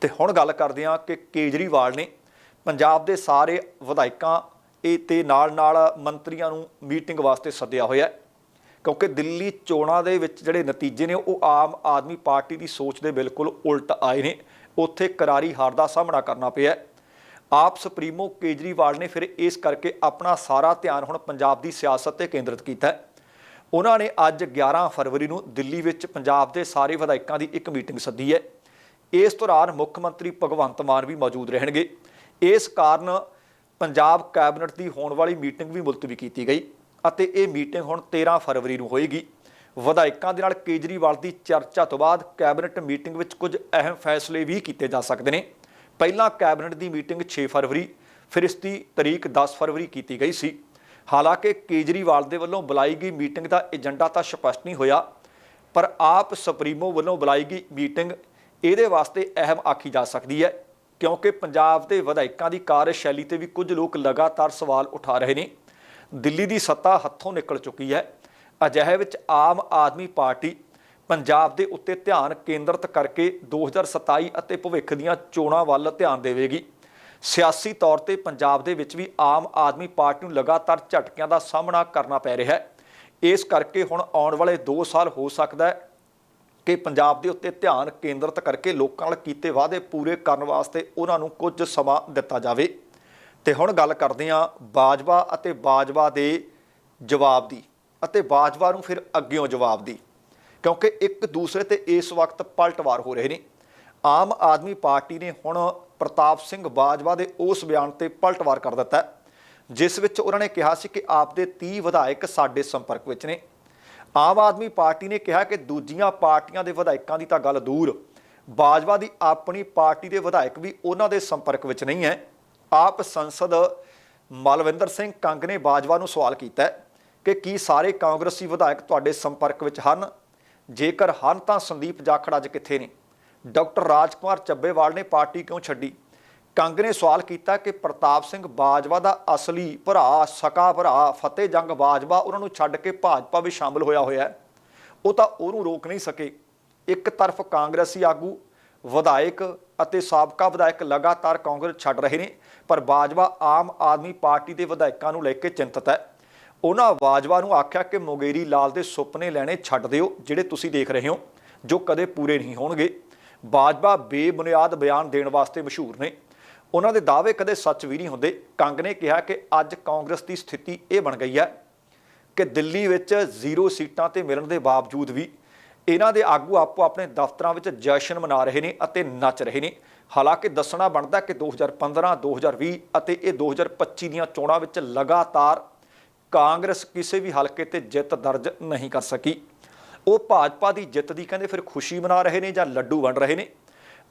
ਤੇ ਹੁਣ ਗੱਲ ਕਰਦੇ ਹਾਂ ਕਿ ਕੇਜਰੀਵਾਲ ਨੇ ਪੰਜਾਬ ਦੇ ਸਾਰੇ ਵਿਧਾਇਕਾਂ ਇਹ ਤੇ ਨਾਲ ਨਾਲ ਮੰਤਰੀਆਂ ਨੂੰ ਮੀਟਿੰਗ ਵਾਸਤੇ ਸੱਦਿਆ ਹੋਇਆ ਕਿਉਂਕਿ ਦਿੱਲੀ ਚੋਣਾਂ ਦੇ ਵਿੱਚ ਜਿਹੜੇ ਨਤੀਜੇ ਨੇ, ਉਹ ਆਮ ਆਦਮੀ ਪਾਰਟੀ ਦੀ ਸੋਚ ਦੇ ਬਿਲਕੁਲ ਉਲਟ ਆਏ ਨੇ। ਉੱਥੇ ਕਰਾਰੀ ਹਾਰ ਦਾ ਸਾਹਮਣਾ ਕਰਨਾ ਪਿਆ ਆਪ ਸੁਪਰੀਮੋ ਕੇਜਰੀਵਾਲ ਨੇ ਫਿਰ ਇਸ ਕਰਕੇ ਆਪਣਾ ਸਾਰਾ ਧਿਆਨ ਹੁਣ ਪੰਜਾਬ ਦੀ ਸਿਆਸਤ ਤੇ ਕੇਂਦਰਿਤ ਕੀਤਾ ਉਹਨਾਂ ਨੇ ਅੱਜ 11 ਫਰਵਰੀ ਨੂੰ ਦਿੱਲੀ ਵਿੱਚ ਪੰਜਾਬ ਦੇ ਸਾਰੇ ਵਿਧਾਇਕਾਂ ਦੀ ਇੱਕ ਮੀਟਿੰਗ ਸੱਦੀ ਹੈ। ਇਸ ਦੌਰਾਨ ਮੁੱਖ ਮੰਤਰੀ ਭਗਵੰਤ ਮਾਨ ਵੀ ਮੌਜੂਦ ਰਹਿਣਗੇ। ਇਸ ਕਾਰਨ ਪੰਜਾਬ ਕੈਬਨਿਟ ਦੀ ਹੋਣ ਵਾਲੀ ਮੀਟਿੰਗ ਵੀ ਮੁਲਤਵੀ ਕੀਤੀ ਗਈ ਅਤੇ ਇਹ ਮੀਟਿੰਗ ਹੁਣ 13 ਫਰਵਰੀ ਨੂੰ ਹੋਏਗੀ। ਵਿਧਾਇਕਾਂ ਦੇ ਨਾਲ ਕੇਜਰੀਵਾਲ ਦੀ ਚਰਚਾ ਤੋਂ ਬਾਅਦ ਕੈਬਨਿਟ ਮੀਟਿੰਗ ਵਿੱਚ ਕੁਝ ਅਹਿਮ ਫੈਸਲੇ ਵੀ ਕੀਤੇ ਜਾ ਸਕਦੇ ਨੇ। ਪਹਿਲਾਂ ਕੈਬਨਿਟ ਦੀ ਮੀਟਿੰਗ 6 ਫਰਵਰੀ, ਫਿਰ ਇਸ ਦੀ ਤਾਰੀਖ 10 ਫਰਵਰੀ ਕੀਤੀ ਗਈ ਸੀ। ਹਾਲਾਂਕਿ ਕੇਜਰੀਵਾਲ ਦੇ ਵੱਲੋਂ ਬੁਲਾਈ ਗਈ ਮੀਟਿੰਗ ਦਾ ਏਜੰਡਾ ਤਾਂ ਸਪਸ਼ਟ ਨਹੀਂ ਹੋਇਆ, ਪਰ ਆਪ ਸੁਪਰੀਮੋ ਵੱਲੋਂ ਬੁਲਾਈ ਗਈ ਮੀਟਿੰਗ ਇਹਦੇ ਵਾਸਤੇ ਅਹਿਮ ਆਖੀ ਜਾ ਸਕਦੀ ਹੈ। ਕਿਉਂਕਿ ਪੰਜਾਬ ਦੇ ਵਿਧਾਇਕਾਂ ਦੀ ਕਾਰਜਸ਼ੈਲੀ ਤੇ ਵੀ ਕੁਝ ਲੋਕ ਲਗਾਤਾਰ ਸਵਾਲ ਉਠਾ ਰਹੇ ਨੇ। ਦਿੱਲੀ ਦੀ ਸੱਤਾ ਹੱਥੋਂ ਨਿਕਲ ਚੁੱਕੀ ਹੈ। ਅਜਿਹੇ ਵਿੱਚ ਆਮ ਆਦਮੀ ਪਾਰਟੀ ਪੰਜਾਬ ਦੇ ਉੱਤੇ ਧਿਆਨ ਕੇਂਦਰਿਤ ਕਰਕੇ 2027 ਅਤੇ ਭਵਿੱਖ ਦੀਆਂ ਚੋਣਾਂ ਵੱਲ ਧਿਆਨ ਦੇਵੇਗੀ। ਸਿਆਸੀ ਤੌਰ ਤੇ ਪੰਜਾਬ ਦੇ ਵਿੱਚ ਵੀ ਆਮ ਆਦਮੀ ਪਾਰਟੀ ਨੂੰ ਲਗਾਤਾਰ ਝਟਕਿਆਂ ਦਾ ਸਾਹਮਣਾ ਕਰਨਾ ਪੈ ਰਿਹਾ ਹੈ। ਇਸ ਕਰਕੇ ਹੁਣ ਆਉਣ ਵਾਲੇ 2 ਸਾਲ ਹੋ ਸਕਦਾ ਹੈ ਕਿ ਪੰਜਾਬ ਦੇ ਉੱਤੇ ਧਿਆਨ ਕੇਂਦਰਿਤ ਕਰਕੇ ਲੋਕਾਂ ਨਾਲ ਕੀਤੇ ਵਾਅਦੇ ਪੂਰੇ ਕਰਨ ਵਾਸਤੇ ਉਹਨਾਂ ਨੂੰ ਕੁਝ ਸਮਾਂ ਦਿੱਤਾ ਜਾਵੇ। ਤੇ ਹੁਣ ਗੱਲ ਕਰਦੇ ਹਾਂ ਬਾਜਵਾ ਅਤੇ ਬਾਜਵਾ ਦੇ ਜਵਾਬ ਦੀ ਅਤੇ ਬਾਜਵਾ ਨੂੰ ਫਿਰ ਅੱਗਿਓਂ ਜਵਾਬ ਦੀ, ਕਿਉਂਕਿ ਇੱਕ ਦੂਸਰੇ ਤੇ ਇਸ ਵਕਤ ਪਲਟਵਾਰ ਹੋ ਰਹੇ ਨੇ। ਆਮ ਆਦਮੀ ਪਾਰਟੀ ਨੇ ਹੁਣ ਪ੍ਰਤਾਪ ਸਿੰਘ ਬਾਜਵਾ ਦੇ ਉਸ ਬਿਆਨ ਤੇ ਪਲਟਵਾਰ ਕਰ ਦਿੱਤਾ, ਜਿਸ ਵਿੱਚ ਉਹਨਾਂ ਨੇ ਕਿਹਾ ਸੀ ਕਿ ਆਪ ਦੇ 30 ਵਿਧਾਇਕ ਸਾਡੇ ਸੰਪਰਕ ਵਿੱਚ ਨੇ। ਆਮ ਆਦਮੀ ਪਾਰਟੀ ਨੇ ਕਿਹਾ ਕਿ ਦੂਜੀਆਂ ਪਾਰਟੀਆਂ ਦੇ ਵਿਧਾਇਕਾਂ ਦੀ ਤਾਂ ਗੱਲ ਦੂਰ। ਬਾਜਵਾ ਦੀ ਆਪਣੀ ਪਾਰਟੀ ਦੇ ਵਿਧਾਇਕ ਵੀ ਉਹਨਾਂ ਦੇ ਸੰਪਰਕ ਵਿੱਚ ਨਹੀਂ ਹੈ। ਆਪ ਸੰਸਦ ਮਲਵਿੰਦਰ ਸਿੰਘ ਕੰਗ ਨੇ ਬਾਜਵਾ ਨੂੰ ਸਵਾਲ ਕੀਤਾ ਕਿ ਕੀ ਸਾਰੇ ਕਾਂਗਰਸੀ ਵਿਧਾਇਕ ਤੁਹਾਡੇ ਸੰਪਰਕ ਵਿੱਚ ਹਨ? ਜੇਕਰ ਹਨ ਤਾਂ ਸੰਦੀਪ ਜਾਖੜ ਅੱਜ ਕਿੱਥੇ ਨੇ? ਡਾਕਟਰ ਰਾਜਕੁਮਾਰ ਚੱਬੇਵਾਲ ਨੇ ਪਾਰਟੀ ਕਿਉਂ ਛੱਡੀ? ਕੰਗ ਨੇ ਸਵਾਲ ਕੀਤਾ ਕਿ ਪ੍ਰਤਾਪ ਸਿੰਘ ਬਾਜਵਾ ਦਾ ਅਸਲੀ ਭਰਾ, ਸਕਾ ਭਰਾ ਫਤਿਹ ਜੰਗ ਬਾਜਵਾ, ਉਹਨਾਂ ਨੂੰ ਛੱਡ ਕੇ ਭਾਜਪਾ ਵਿੱਚ ਸ਼ਾਮਲ ਹੋਇਆ ਹੋਇਆ ਉਹ ਤਾਂ ਉਹਨੂੰ ਰੋਕ ਨਹੀਂ ਸਕੇ। ਇੱਕ ਤਰਫ ਕਾਂਗਰਸੀ ਆਗੂ, ਵਿਧਾਇਕ ਅਤੇ ਸਾਬਕਾ ਵਿਧਾਇਕ ਲਗਾਤਾਰ ਕਾਂਗਰਸ ਛੱਡ ਰਹੇ ਨੇ, ਪਰ ਬਾਜਵਾ ਆਮ ਆਦਮੀ ਪਾਰਟੀ ਦੇ ਵਿਧਾਇਕਾਂ ਨੂੰ ਲੈ ਕੇ ਚਿੰਤਤ ਹੈ। ਉਹਨਾਂ ਬਾਜਵਾ ਨੂੰ ਆਖਿਆ ਕਿ ਮੋਗੇਰੀ ਲਾਲ ਦੇ ਸੁਪਨੇ ਲੈਣੇ ਛੱਡ ਦਿਓ, ਜਿਹੜੇ ਤੁਸੀਂ ਦੇਖ ਰਹੇ ਹੋ, ਜੋ ਕਦੇ ਪੂਰੇ ਨਹੀਂ ਹੋਣਗੇ। ਬਾਜਵਾ ਬੇਬੁਨਿਆਦ ਬਿਆਨ ਦੇਣ ਵਾਸਤੇ ਮਸ਼ਹੂਰ ਨੇ। ਉਹਨਾਂ ਦੇ ਦਾਅਵੇ ਕਦੇ ਸੱਚ ਵੀ ਨਹੀਂ ਹੁੰਦੇ। ਕੰਗ ਨੇ ਕਿਹਾ ਕਿ ਅੱਜ ਕਾਂਗਰਸ ਦੀ ਸਥਿਤੀ ਇਹ ਬਣ ਗਈ ਹੈ ਕਿ ਦਿੱਲੀ ਵਿੱਚ ਜ਼ੀਰੋ ਸੀਟਾਂ ਤੇ ਮਿਲਣ ਦੇ ਬਾਵਜੂਦ ਵੀ ਇਹਨਾਂ ਦੇ ਆਗੂ ਆਪੋ ਆਪਣੇ ਦਫ਼ਤਰਾਂ ਵਿੱਚ ਜਸ਼ਨ ਮਨਾ ਰਹੇ ਨੇ ਅਤੇ ਨੱਚ ਰਹੇ ਨੇ। ਹਾਲਾਂਕਿ ਦੱਸਣਾ ਬਣਦਾ ਕਿ 2015 2020 ਅਤੇ ਇਹ 2025 ਦੀਆਂ ਚੋਣਾਂ ਵਿੱਚ ਲਗਾਤਾਰ ਕਾਂਗਰਸ ਕਿਸੇ ਵੀ ਹਲਕੇ ਤੇ ਜਿੱਤ ਦਰਜ ਨਹੀਂ ਕਰ ਸਕੀ। ਉਹ ਭਾਜਪਾ ਦੀ ਜਿੱਤ ਦੀ ਕਹਿੰਦੇ ਫਿਰ ਖੁਸ਼ੀ ਮਨਾ ਰਹੇ ਨੇ ਜਾਂ ਲੱਡੂ ਵੰਡ ਰਹੇ ਨੇ।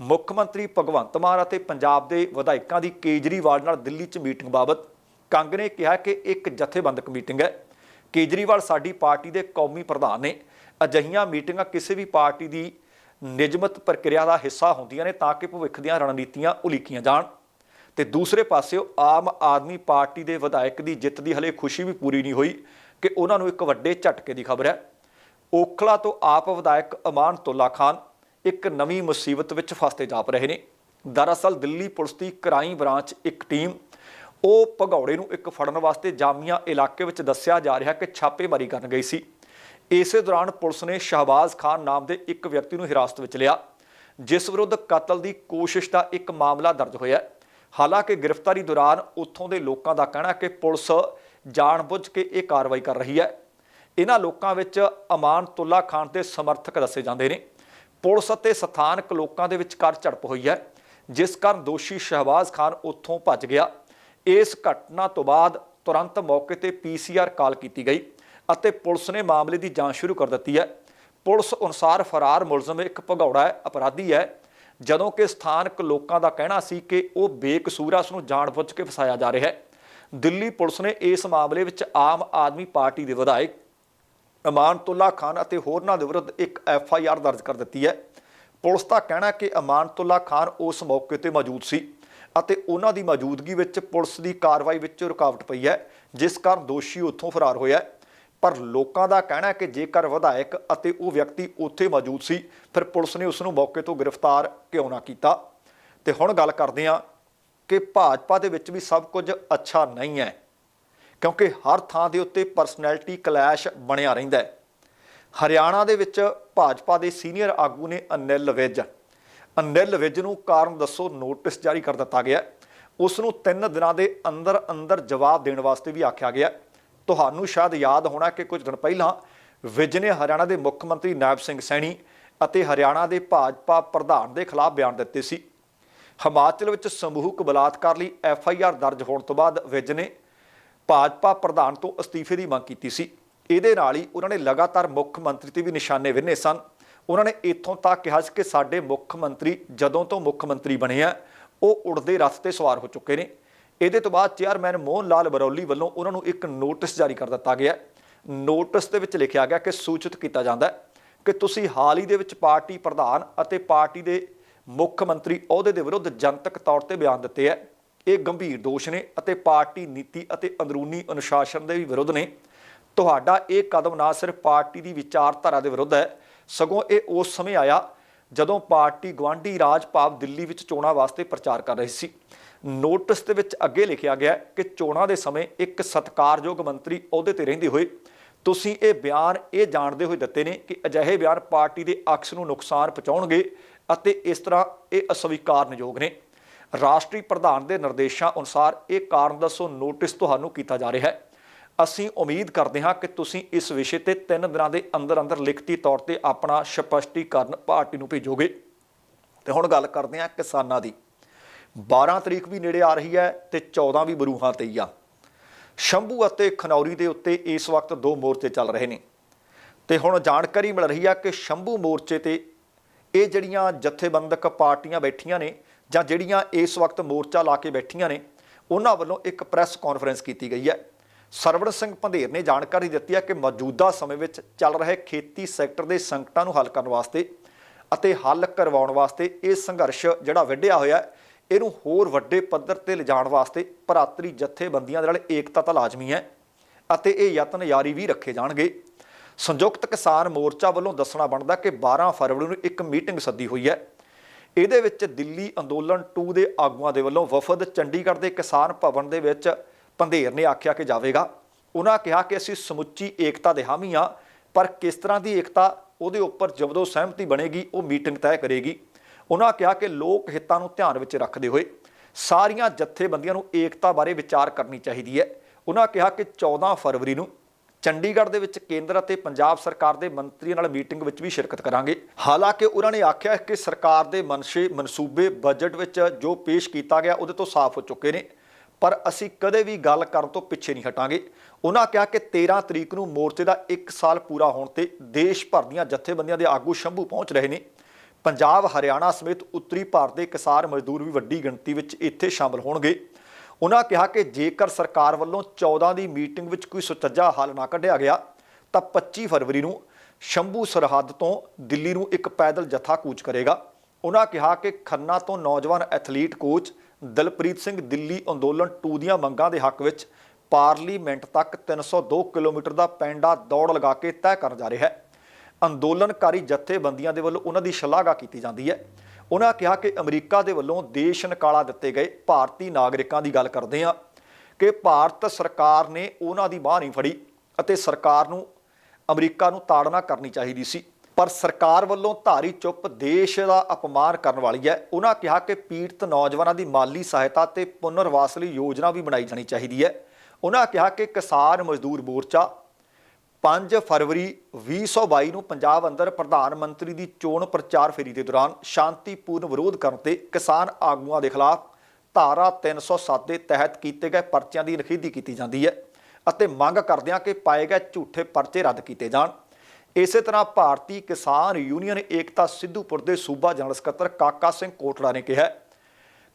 ਮੁੱਖ ਮੰਤਰੀ ਭਗਵੰਤ ਮਾਨ ਅਤੇ ਪੰਜਾਬ ਦੇ ਵਿਧਾਇਕਾਂ ਦੀ ਕੇਜਰੀਵਾਲ ਨਾਲ ਦਿੱਲੀ 'ਚ ਮੀਟਿੰਗ ਬਾਬਤ ਕੰਗ ਨੇ ਕਿਹਾ ਕਿ ਇੱਕ ਜਥੇਬੰਦਕ ਮੀਟਿੰਗ ਹੈ। ਕੇਜਰੀਵਾਲ ਸਾਡੀ ਪਾਰਟੀ ਦੇ ਕੌਮੀ ਪ੍ਰਧਾਨ ਨੇ। ਅਜਿਹੀਆਂ ਮੀਟਿੰਗਾਂ ਕਿਸੇ ਵੀ ਪਾਰਟੀ ਦੀ ਨਿਯਮਤ ਪ੍ਰਕਿਰਿਆ ਦਾ ਹਿੱਸਾ ਹੁੰਦੀਆਂ ਨੇ ਤਾਂ ਕਿ ਭਵਿੱਖ ਦੀਆਂ ਰਣਨੀਤੀਆਂ ਉਲੀਕੀਆਂ ਜਾਣ। ਤੇ ਦੂਸਰੇ ਪਾਸੇ ਆਮ ਆਦਮੀ ਪਾਰਟੀ ਦੇ ਵਿਧਾਇਕ ਦੀ ਜਿੱਤ ਦੀ ਹਲੇ ਖੁਸ਼ੀ ਵੀ ਪੂਰੀ ਨਹੀਂ ਹੋਈ ਕਿ ਉਹਨਾਂ ਨੂੰ ਇੱਕ ਵੱਡੇ ਝਟਕੇ ਦੀ ਖਬਰ ਹੈ। ਓਖਲਾ ਤੋਂ ਆਪ ਵਿਧਾਇਕ ਅਮਾਨ ਤੁੱਲਾ ਖਾਨ ਇੱਕ ਨਵੀਂ ਮੁਸੀਬਤ ਵਿੱਚ ਫਸਤੇ ਜਾਪ ਰਹੇ ਨੇ। ਦਰਅਸਲ ਦਿੱਲੀ ਪੁਲਿਸ ਦੀ ਕ੍ਰਾਈਮ ਬ੍ਰਾਂਚ ਇੱਕ ਟੀਮ, ਉਹ ਭਗੌੜੇ ਨੂੰ ਇੱਕ ਫੜਨ ਵਾਸਤੇ ਜਾਮੀਆਂ ਇਲਾਕੇ ਵਿੱਚ ਦੱਸਿਆ ਜਾ ਰਿਹਾ ਕਿ ਛਾਪੇਮਾਰੀ ਕਰਨ ਗਈ ਸੀ। ਇਸੇ ਦੌਰਾਨ ਪੁਲਿਸ ਨੇ ਸ਼ਹਬਾਜ਼ ਖਾਨ ਨਾਮ ਦੇ ਇੱਕ ਵਿਅਕਤੀ ਨੂੰ ਹਿਰਾਸਤ ਵਿੱਚ ਲਿਆ, ਜਿਸ ਵਿਰੁੱਧ ਕਤਲ ਦੀ ਕੋਸ਼ਿਸ਼ ਦਾ ਇੱਕ ਮਾਮਲਾ ਦਰਜ ਹੋਇਆ ਹਾਲਾਂਕਿ ਗ੍ਰਿਫਤਾਰੀ ਦੌਰਾਨ ਉੱਥੋਂ ਦੇ ਲੋਕਾਂ ਦਾ ਕਹਿਣਾ ਕਿ ਪੁਲਿਸ ਜਾਣਬੁੱਝ ਕੇ ਇਹ ਕਾਰਵਾਈ ਕਰ ਰਹੀ ਹੈ। ਇਹਨਾਂ ਲੋਕਾਂ ਵਿੱਚ ਅਮਾਨਤੁੱਲਾ ਖਾਨ ਦੇ ਸਮਰਥਕ ਦੱਸੇ ਜਾਂਦੇ ਨੇ। ਪੁਲਿਸ ਅਤੇ ਸਥਾਨਕ ਲੋਕਾਂ ਦੇ ਵਿਚਕਾਰ ਝੜਪ ਹੋਈ ਹੈ, ਜਿਸ ਕਾਰਨ ਦੋਸ਼ੀ ਸ਼ਹਬਾਜ਼ ਖਾਨ ਉੱਥੋਂ ਭੱਜ ਗਿਆ। ਇਸ ਘਟਨਾ ਤੋਂ ਬਾਅਦ ਤੁਰੰਤ ਮੌਕੇ ਤੇ ਪੀਸੀਆਰ ਕਾਲ ਕੀਤੀ ਗਈ ਅਤੇ ਪੁਲਿਸ ਨੇ ਮਾਮਲੇ ਦੀ ਜਾਂਚ ਸ਼ੁਰੂ ਕਰ ਦਿੱਤੀ ਹੈ। ਪੁਲਿਸ ਅਨੁਸਾਰ ਫਰਾਰ ਮੁਲਜ਼ਮ ਇੱਕ ਭਗੌੜਾ ਹੈ ਅਪਰਾਧੀ ਹੈ, ਜਦੋਂ ਕਿ ਸਥਾਨਕ ਲੋਕਾਂ ਦਾ ਕਹਿਣਾ ਸੀ ਕਿ ਉਹ ਬੇਕਸੂਰ ਹੈ, ਉਸ ਨੂੰ ਜਾਣਬੁੱਝ ਕੇ ਫਸਾਇਆ ਜਾ ਰਿਹਾ ਹੈ। ਦਿੱਲੀ ਪੁਲਿਸ ਨੇ ਇਸ ਮਾਮਲੇ ਵਿੱਚ ਆਮ ਆਦਮੀ ਪਾਰਟੀ ਦੇ ਵਿਧਾਇਕ ਅਮਾਨਤੁੱਲਾ ਖਾਨ ਅਤੇ ਹੋਰਨਾਂ ਦੇ ਵਿਰੁੱਧ ਇੱਕ ਐਫ ਆਈ ਆਰ ਦਰਜ ਕਰ ਦਿੱਤੀ ਹੈ। ਪੁਲਿਸ ਦਾ ਕਹਿਣਾ ਕਿ ਅਮਾਨਤੁੱਲਾ ਖਾਨ ਉਸ ਮੌਕੇ ਤੇ ਮੌਜੂਦ ਸੀ ਅਤੇ ਉਹਨਾਂ ਦੀ ਮੌਜੂਦਗੀ ਵਿੱਚ ਪੁਲਿਸ ਦੀ ਕਾਰਵਾਈ ਵਿੱਚ ਰੁਕਾਵਟ ਪਈ ਹੈ, ਜਿਸ ਕਾਰਨ ਦੋਸ਼ੀ ਉੱਥੋਂ ਫਰਾਰ ਹੋਇਆ ਪਰ ਲੋਕਾਂ ਦਾ ਕਹਿਣਾ ਹੈ ਕਿ ਜੇਕਰ ਵਿਧਾਇਕ ਅਤੇ ਉਹ ਵਿਅਕਤੀ ਉੱਥੇ ਮੌਜੂਦ ਸੀ, ਫਿਰ ਪੁਲਿਸ ਨੇ ਉਸ ਨੂੰ ਮੌਕੇ ਤੋਂ ਗ੍ਰਿਫਤਾਰ ਕਿਉਂ ਨਾ ਕੀਤਾ? ਤੇ ਹੁਣ ਗੱਲ ਕਰਦੇ ਹਾਂ ਕਿ ਭਾਜਪਾ ਦੇ ਵਿੱਚ ਵੀ ਸਭ ਕੁਝ ਅੱਛਾ ਨਹੀਂ ਹੈ। ਕਿਉਂਕਿ ਹਰ ਥਾਂ ਦੇ ਉੱਤੇ ਪਰਸਨੈਲਿਟੀ ਕਲੈਸ਼ ਬਣਿਆ ਰਹਿੰਦਾ ਹੈ। ਹਰਿਆਣਾ ਦੇ ਵਿੱਚ ਭਾਜਪਾ ਦੇ ਸੀਨੀਅਰ ਆਗੂ ਨੇ ਅਨਿਲ ਵਿਜ। ਅਨਿਲ ਵਿਜ ਨੂੰ ਕਾਰਨ ਦੱਸੋ ਨੋਟਿਸ ਜਾਰੀ ਕਰ ਦਿੱਤਾ ਗਿਆ ਹੈ। ਉਸ ਨੂੰ 3 ਦਿਨਾਂ ਦੇ ਅੰਦਰ ਅੰਦਰ ਜਵਾਬ ਦੇਣ ਵਾਸਤੇ ਵੀ ਆਖਿਆ ਗਿਆ ਤੁਹਾਨੂੰ ਸ਼ਾਇਦ ਯਾਦ ਹੋਣਾ ਕਿ ਕੁਝ ਦਿਨ ਪਹਿਲਾਂ ਵਿਜ ਨੇ ਹਰਿਆਣਾ ਦੇ ਮੁੱਖ ਮੰਤਰੀ ਨਾਇਬ ਸਿੰਘ ਸੈਣੀ ਅਤੇ ਹਰਿਆਣਾ ਦੇ ਭਾਜਪਾ ਪ੍ਰਧਾਨ ਦੇ ਖਿਲਾਫ ਬਿਆਨ ਦਿੱਤੇ ਸੀ। ਹਿਮਾਚਲ ਵਿੱਚ ਸਮੂਹਕ ਬਲਾਤਕਾਰ ਲਈ ਐਫ ਆਈ ਆਰ ਦਰਜ ਹੋਣ ਤੋਂ ਬਾਅਦ ਵਿਜ ਨੇ ਭਾਜਪਾ ਪ੍ਰਧਾਨ ਤੋਂ ਅਸਤੀਫੇ ਦੀ ਮੰਗ ਕੀਤੀ ਸੀ। ਇਹਦੇ ਨਾਲ ਹੀ ਉਹਨਾਂ ਨੇ ਲਗਾਤਾਰ ਮੁੱਖ ਮੰਤਰੀ ਤੇ ਵੀ ਨਿਸ਼ਾਨੇ ਵਿੰਨੇ ਸਨ। ਉਹਨਾਂ ਨੇ ਇੱਥੋਂ ਤੱਕ ਕਿਹਾ ਸੀ ਕਿ ਸਾਡੇ ਮੁੱਖ ਮੰਤਰੀ ਜਦੋਂ ਤੋਂ ਮੁੱਖ ਮੰਤਰੀ ਬਣੇ ਆ, ਉਹ ਉੜਦੇ ਰਥ ਤੇ ਸਵਾਰ ਹੋ ਚੁੱਕੇ ਨੇ। ਇਹਦੇ ਤੋਂ ਬਾਅਦ ਚੇਅਰਮੈਨ ਮੋਹਨ ਲਾਲ ਬਰੌਲੀ ਵੱਲੋਂ ਉਹਨਾਂ ਨੂੰ ਇੱਕ ਨੋਟਿਸ ਜਾਰੀ ਕਰ ਦਿੱਤਾ ਗਿਆ ਨੋਟਿਸ ਦੇ ਵਿੱਚ ਲਿਖਿਆ ਗਿਆ ਕਿ ਸੂਚਿਤ ਕੀਤਾ ਜਾਂਦਾ ਕਿ ਤੁਸੀਂ ਹਾਲ ਹੀ ਦੇ ਵਿੱਚ ਪਾਰਟੀ ਪ੍ਰਧਾਨ ਅਤੇ ਪਾਰਟੀ ਦੇ ਮੁੱਖ ਮੰਤਰੀ ਅਹੁਦੇ ਦੇ ਵਿਰੁੱਧ ਜਨਤਕ ਤੌਰ ਤੇ ਬਿਆਨ ਦਿੱਤੇ ਹੈ। ਇਹ ਗੰਭੀਰ ਦੋਸ਼ ਨੇ ਅਤੇ ਪਾਰਟੀ ਨੀਤੀ ਅਤੇ ਅੰਦਰੂਨੀ ਅਨੁਸ਼ਾਸਨ ਦੇ ਵੀ ਵਿਰੁੱਧ ਨੇ। ਤੁਹਾਡਾ ਇਹ ਕਦਮ ਨਾ ਸਿਰਫ ਪਾਰਟੀ ਦੀ ਵਿਚਾਰਧਾਰਾ ਦੇ ਵਿਰੁੱਧ ਹੈ। ਸਗੋਂ ਇਹ ਉਸ ਸਮੇਂ ਆਇਆ ਜਦੋਂ ਪਾਰਟੀ ਗਵਾਂਢੀ ਰਾਜ ਭਾਵ ਦਿੱਲੀ ਵਿੱਚ ਚੋਣਾਂ ਵਾਸਤੇ ਪ੍ਰਚਾਰ ਕਰ ਰਹੀ ਸੀ। ਨੋਟਿਸ ਦੇ ਵਿੱਚ ਅੱਗੇ ਲਿਖਿਆ ਗਿਆ ਕਿ ਚੋਣਾਂ ਦੇ ਸਮੇਂ ਇੱਕ ਸਤਕਾਰਯੋਗ ਮੰਤਰੀ ਅਹੁਦੇ ਤੇ ਰਹਿੰਦੇ ਹੋਏ ਤੁਸੀਂ ਇਹ ਬਿਆਨ ਇਹ ਜਾਣਦੇ ਹੋਏ ਦਿੱਤੇ ਨੇ ਕਿ ਅਜਿਹੇ ਬਿਆਨ ਪਾਰਟੀ ਦੇ ਅਕਸ ਨੂੰ ਨੁਕਸਾਨ ਪਹੁੰਚਾਉਣਗੇ ਅਤੇ ਇਸ ਤਰ੍ਹਾਂ ਇਹ ਅਸਵੀਕਾਰਨਯੋਗ ਨੇ। ਰਾਸ਼ਟਰੀ ਪ੍ਰਧਾਨ ਦੇ ਨਿਰਦੇਸ਼ਾਂ ਅਨੁਸਾਰ ਇਹ ਕਾਰਨ ਦੱਸੋ ਨੋਟਿਸ ਤੁਹਾਨੂੰ ਕੀਤਾ ਜਾ ਰਿਹਾ ਹੈ। ਅਸੀਂ ਉਮੀਦ ਕਰਦੇ ਹਾਂ ਕਿ ਤੁਸੀਂ ਇਸ ਵਿਸ਼ੇ ਤੇ 3 ਦਿਨਾਂ ਦੇ ਅੰਦਰ ਅੰਦਰ ਲਿਖਤੀ ਤੌਰ ਤੇ ਆਪਣਾ ਸਪਸ਼ਟੀਕਰਨ ਪਾਰਟੀ ਨੂੰ ਭੇਜੋਗੇ। ਤੇ ਹੁਣ ਗੱਲ ਕਰਦੇ ਹਾਂ ਕਿਸਾਨਾਂ ਦੀ। 12 ਤਰੀਕ ਵੀ ਨੇੜੇ ਆ ਰਹੀ ਹੈ ਤੇ 14 ਵੀ ਬਰੂਹਾਂ ਤੇ ਹੀ ਆ। ਸ਼ੰਭੂ ਅਤੇ ਖਨੌਰੀ ਦੇ ਉੱਤੇ ਇਸ ਵਕਤ ਦੋ ਮੋਰਚੇ ਚੱਲ ਰਹੇ ਨੇ। ਤੇ ਹੁਣ ਜਾਣਕਾਰੀ ਮਿਲ ਰਹੀ ਆ ਕਿ ਸ਼ੰਭੂ ਮੋਰਚੇ ਤੇ ਇਹ ਜਿਹੜੀਆਂ ਜਥੇਬੰਦਕ ਪਾਰਟੀਆਂ ਬੈਠੀਆਂ ਨੇ ਜਾਂ ਜਿਹੜੀਆਂ ਇਸ ਵਕਤ ਮੋਰਚਾ ਲਾ ਕੇ ਬੈਠੀਆਂ ਨੇ, ਉਹਨਾਂ ਵੱਲੋਂ ਇੱਕ ਪ੍ਰੈਸ ਕਾਨਫਰੰਸ ਕੀਤੀ ਗਈ ਹੈ। ਸਰਵਣ ਸਿੰਘ ਪੰਧੇਰ ਨੇ ਜਾਣਕਾਰੀ ਦਿੱਤੀ ਹੈ ਕਿ ਮੌਜੂਦਾ ਸਮੇਂ ਵਿੱਚ ਚੱਲ ਰਹੇ ਖੇਤੀ ਸੈਕਟਰ ਦੇ ਸੰਕਟਾਂ ਨੂੰ ਹੱਲ ਕਰਨ ਵਾਸਤੇ ਅਤੇ ਹੱਲ ਕਰਵਾਉਣ ਵਾਸਤੇ ਇਹ ਸੰਘਰਸ਼ ਜਿਹੜਾ ਵਿੱਢਿਆ ਹੋਇਆ, ਇਹਨੂੰ ਹੋਰ ਵੱਡੇ ਪੱਧਰ ਤੇ ਲਿਜਾਣ ਵਾਸਤੇ ਭਰਾਤਰੀ ਜਥੇਬੰਦੀਆਂ ਦੇ ਨਾਲ ਏਕਤਾ ਤਾਂ ਲਾਜ਼ਮੀ ਹੈ ਅਤੇ ਇਹ ਯਤਨ ਜਾਰੀ ਵੀ ਰੱਖੇ ਜਾਣਗੇ। ਸੰਯੁਕਤ ਕਿਸਾਨ ਮੋਰਚਾ ਵੱਲੋਂ ਦੱਸਣਾ ਬਣਦਾ ਕਿ 12 ਫਰਵਰੀ ਨੂੰ ਇੱਕ ਮੀਟਿੰਗ ਸੱਦੀ ਹੋਈ ਹੈ। ਇਹਦੇ ਵਿੱਚ ਦਿੱਲੀ ਅੰਦੋਲਨ 2 ਦੇ ਆਗੂਆਂ ਦੇ ਵੱਲੋਂ ਵਫਦ ਚੰਡੀਗੜ੍ਹ ਦੇ ਕਿਸਾਨ ਭਵਨ ਦੇ ਵਿੱਚ ਪੰਧੇਰ ਨੇ ਆਖਿਆ ਕਿ ਜਾਵੇਗਾ। ਉਹਨਾਂ ਕਿਹਾ ਕਿ ਅਸੀਂ ਸਮੁੱਚੀ ਏਕਤਾ ਦੇ ਹਾਮੀ ਹਾਂ, ਪਰ ਕਿਸ ਤਰ੍ਹਾਂ ਦੀ ਏਕਤਾ ਉਹਦੇ ਉੱਪਰ ਜਬਦੋ ਸਹਿਮਤੀ ਬਣੇਗੀ, ਉਹ ਮੀਟਿੰਗ ਤੈਅ ਕਰੇਗੀ। ਉਹਨਾਂ ਕਿਹਾ ਕਿ ਲੋਕ ਹਿੱਤਾਂ ਨੂੰ ਧਿਆਨ ਵਿੱਚ ਰੱਖਦੇ ਹੋਏ ਸਾਰੀਆਂ ਜਥੇਬੰਦੀਆਂ ਨੂੰ ਏਕਤਾ ਬਾਰੇ ਵਿਚਾਰ ਕਰਨੀ ਚਾਹੀਦੀ ਹੈ। ਉਹਨਾਂ ਕਿਹਾ ਕਿ 14 ਫਰਵਰੀ ਨੂੰ ਚੰਡੀਗੜ੍ਹ ਦੇ ਵਿੱਚ ਕੇਂਦਰ ਅਤੇ ਪੰਜਾਬ ਸਰਕਾਰ ਦੇ ਮੰਤਰੀਆਂ ਨਾਲ ਮੀਟਿੰਗ ਵਿੱਚ ਵੀ ਸ਼ਿਰਕਤ ਕਰਾਂਗੇ। ਹਾਲਾਂਕਿ ਉਹਨਾਂ ਨੇ ਆਖਿਆ ਕਿ ਸਰਕਾਰ ਦੇ ਮਨਸ਼ੇ ਮਨਸੂਬੇ ਬਜਟ ਵਿੱਚ ਜੋ ਪੇਸ਼ ਕੀਤਾ ਗਿਆ ਉਹਦੇ ਤੋਂ ਸਾਫ਼ ਹੋ ਚੁੱਕੇ ਨੇ, ਪਰ ਅਸੀਂ ਕਦੇ ਵੀ ਗੱਲ ਕਰਨ ਤੋਂ ਪਿੱਛੇ ਨਹੀਂ ਹਟਾਂਗੇ। ਉਹਨਾਂ ਕਿਹਾ ਕਿ 13 ਤਰੀਕ ਨੂੰ ਮੋਰਚੇ ਦਾ 1 ਸਾਲ ਪੂਰਾ ਹੋਣ ਤੇ ਦੇਸ਼ ਭਰ ਦੀਆਂ ਜਥੇਬੰਦੀਆਂ ਦੇ ਆਗੂ ਸ਼ੰਭੂ ਪਹੁੰਚ ਰਹੇ ਨੇ। ਪੰਜਾਬ, ਹਰਿਆਣਾ ਸਮੇਤ ਉੱਤਰੀ ਭਾਰਤ ਦੇ ਕਿਸਾਨ ਮਜ਼ਦੂਰ ਵੀ ਵੱਡੀ ਗਿਣਤੀ ਵਿੱਚ ਇੱਥੇ ਸ਼ਾਮਲ ਹੋਣਗੇ। ਉਹਨਾਂ ਕਿਹਾ ਕਿ ਜੇਕਰ ਸਰਕਾਰ ਵੱਲੋਂ 14 ਦੀ ਮੀਟਿੰਗ ਵਿੱਚ ਕੋਈ ਸੁਚੱਜਾ ਹੱਲ ਨਾ ਕੱਢਿਆ ਗਿਆ, ਤਾਂ 25 ਫਰਵਰੀ ਨੂੰ ਸ਼ੰਭੂ ਸਰਹੱਦ ਤੋਂ ਦਿੱਲੀ ਨੂੰ ਇੱਕ ਪੈਦਲ ਜਥਾ ਕੂਚ ਕਰੇਗਾ। ਉਹਨਾਂ ਕਿਹਾ ਕਿ ਖੰਨਾ ਤੋਂ ਨੌਜਵਾਨ ਐਥਲੀਟ ਕੋਚ ਦਲਪ੍ਰੀਤ ਸਿੰਘ ਦਿੱਲੀ ਅੰਦੋਲਨ 2 ਦੀਆਂ ਮੰਗਾਂ ਦੇ ਹੱਕ ਵਿੱਚ ਪਾਰਲੀਮੈਂਟ ਤੱਕ 302 ਕਿਲੋਮੀਟਰ ਦਾ ਪੈਂਡਾ ਦੌੜ ਲਗਾ ਕੇ ਤੈਅ ਕਰਨ ਜਾ ਰਿਹਾ ਹੈ। ਅੰਦੋਲਨਕਾਰੀ ਜਥੇਬੰਦੀਆਂ ਦੇ ਵੱਲੋਂ ਉਹਨਾਂ ਦੀ ਸ਼ਲਾਘਾ ਕੀਤੀ ਜਾਂਦੀ ਹੈ। ਉਹਨਾਂ ਕਿਹਾ ਕਿ ਅਮਰੀਕਾ ਦੇ ਵੱਲੋਂ ਦੇਸ਼ ਨਿਕਾਲਾ ਦਿੱਤੇ ਗਏ ਭਾਰਤੀ ਨਾਗਰਿਕਾਂ ਦੀ ਗੱਲ ਕਰਦੇ ਆ ਕਿ ਭਾਰਤ ਸਰਕਾਰ ਨੇ ਉਹਨਾਂ ਦੀ ਬਾਹ ਨਹੀਂ ਫੜੀ ਅਤੇ ਸਰਕਾਰ ਨੂੰ, ਅਮਰੀਕਾ ਨੂੰ ਤਾੜਨਾ ਕਰਨੀ ਚਾਹੀਦੀ ਸੀ। ਪਰ ਸਰਕਾਰ ਵੱਲੋਂ ਧਾਰੀ ਚੁੱਪ ਦੇਸ਼ ਦਾ ਅਪਮਾਨ ਕਰਨ ਵਾਲੀ ਹੈ। ਉਹਨਾਂ ਕਿਹਾ ਕਿ ਪੀੜਤ ਨੌਜਵਾਨਾਂ ਦੀ ਮਾਲੀ ਸਹਾਇਤਾ ਤੇ ਪੁਨਰਵਾਸ ਲਈ ਯੋਜਨਾ ਵੀ ਬਣਾਈ ਜਾਣੀ ਚਾਹੀਦੀ ਹੈ। ਉਹਨਾਂ ਕਿਹਾ ਕਿ ਕਿਸਾਨ ਮਜ਼ਦੂਰ ਮੋਰਚਾ 5 ਫਰਵਰੀ 2022 ਨੂੰ ਪੰਜਾਬ ਅੰਦਰ ਪ੍ਰਧਾਨ ਮੰਤਰੀ ਦੀ ਚੋਣ ਪ੍ਰਚਾਰ ਫੇਰੀ ਦੇ ਦੌਰਾਨ ਸ਼ਾਂਤੀਪੂਰਨ ਵਿਰੋਧ ਕਰਨ ਤੇ ਕਿਸਾਨ ਆਗੂਆਂ ਦੇ ਖਿਲਾਫ ਧਾਰਾ 307 ਦੇ ਤਹਿਤ ਕੀਤੇ ਗਏ ਪਰਚਿਆਂ ਦੀ ਨਖੇਦੀ ਕੀਤੀ ਜਾਂਦੀ ਹੈ ਅਤੇ ਮੰਗ ਕਰਦਿਆਂ ਕਿ ਪਾਏ ਗਏ ਝੂਠੇ ਪਰਚੇ ਰੱਦ ਕੀਤੇ ਜਾਣ। ਇਸੇ ਤਰ੍ਹਾਂ ਭਾਰਤੀ ਕਿਸਾਨ ਯੂਨੀਅਨ ਏਕਤਾ ਸਿੱਧੂਪੁਰ ਦੇ ਸੂਬਾ ਜਨਰਲ ਸਕੱਤਰ ਕਾਕਾ ਸਿੰਘ ਕੋਟੜਾ ਨੇ ਕਿਹਾ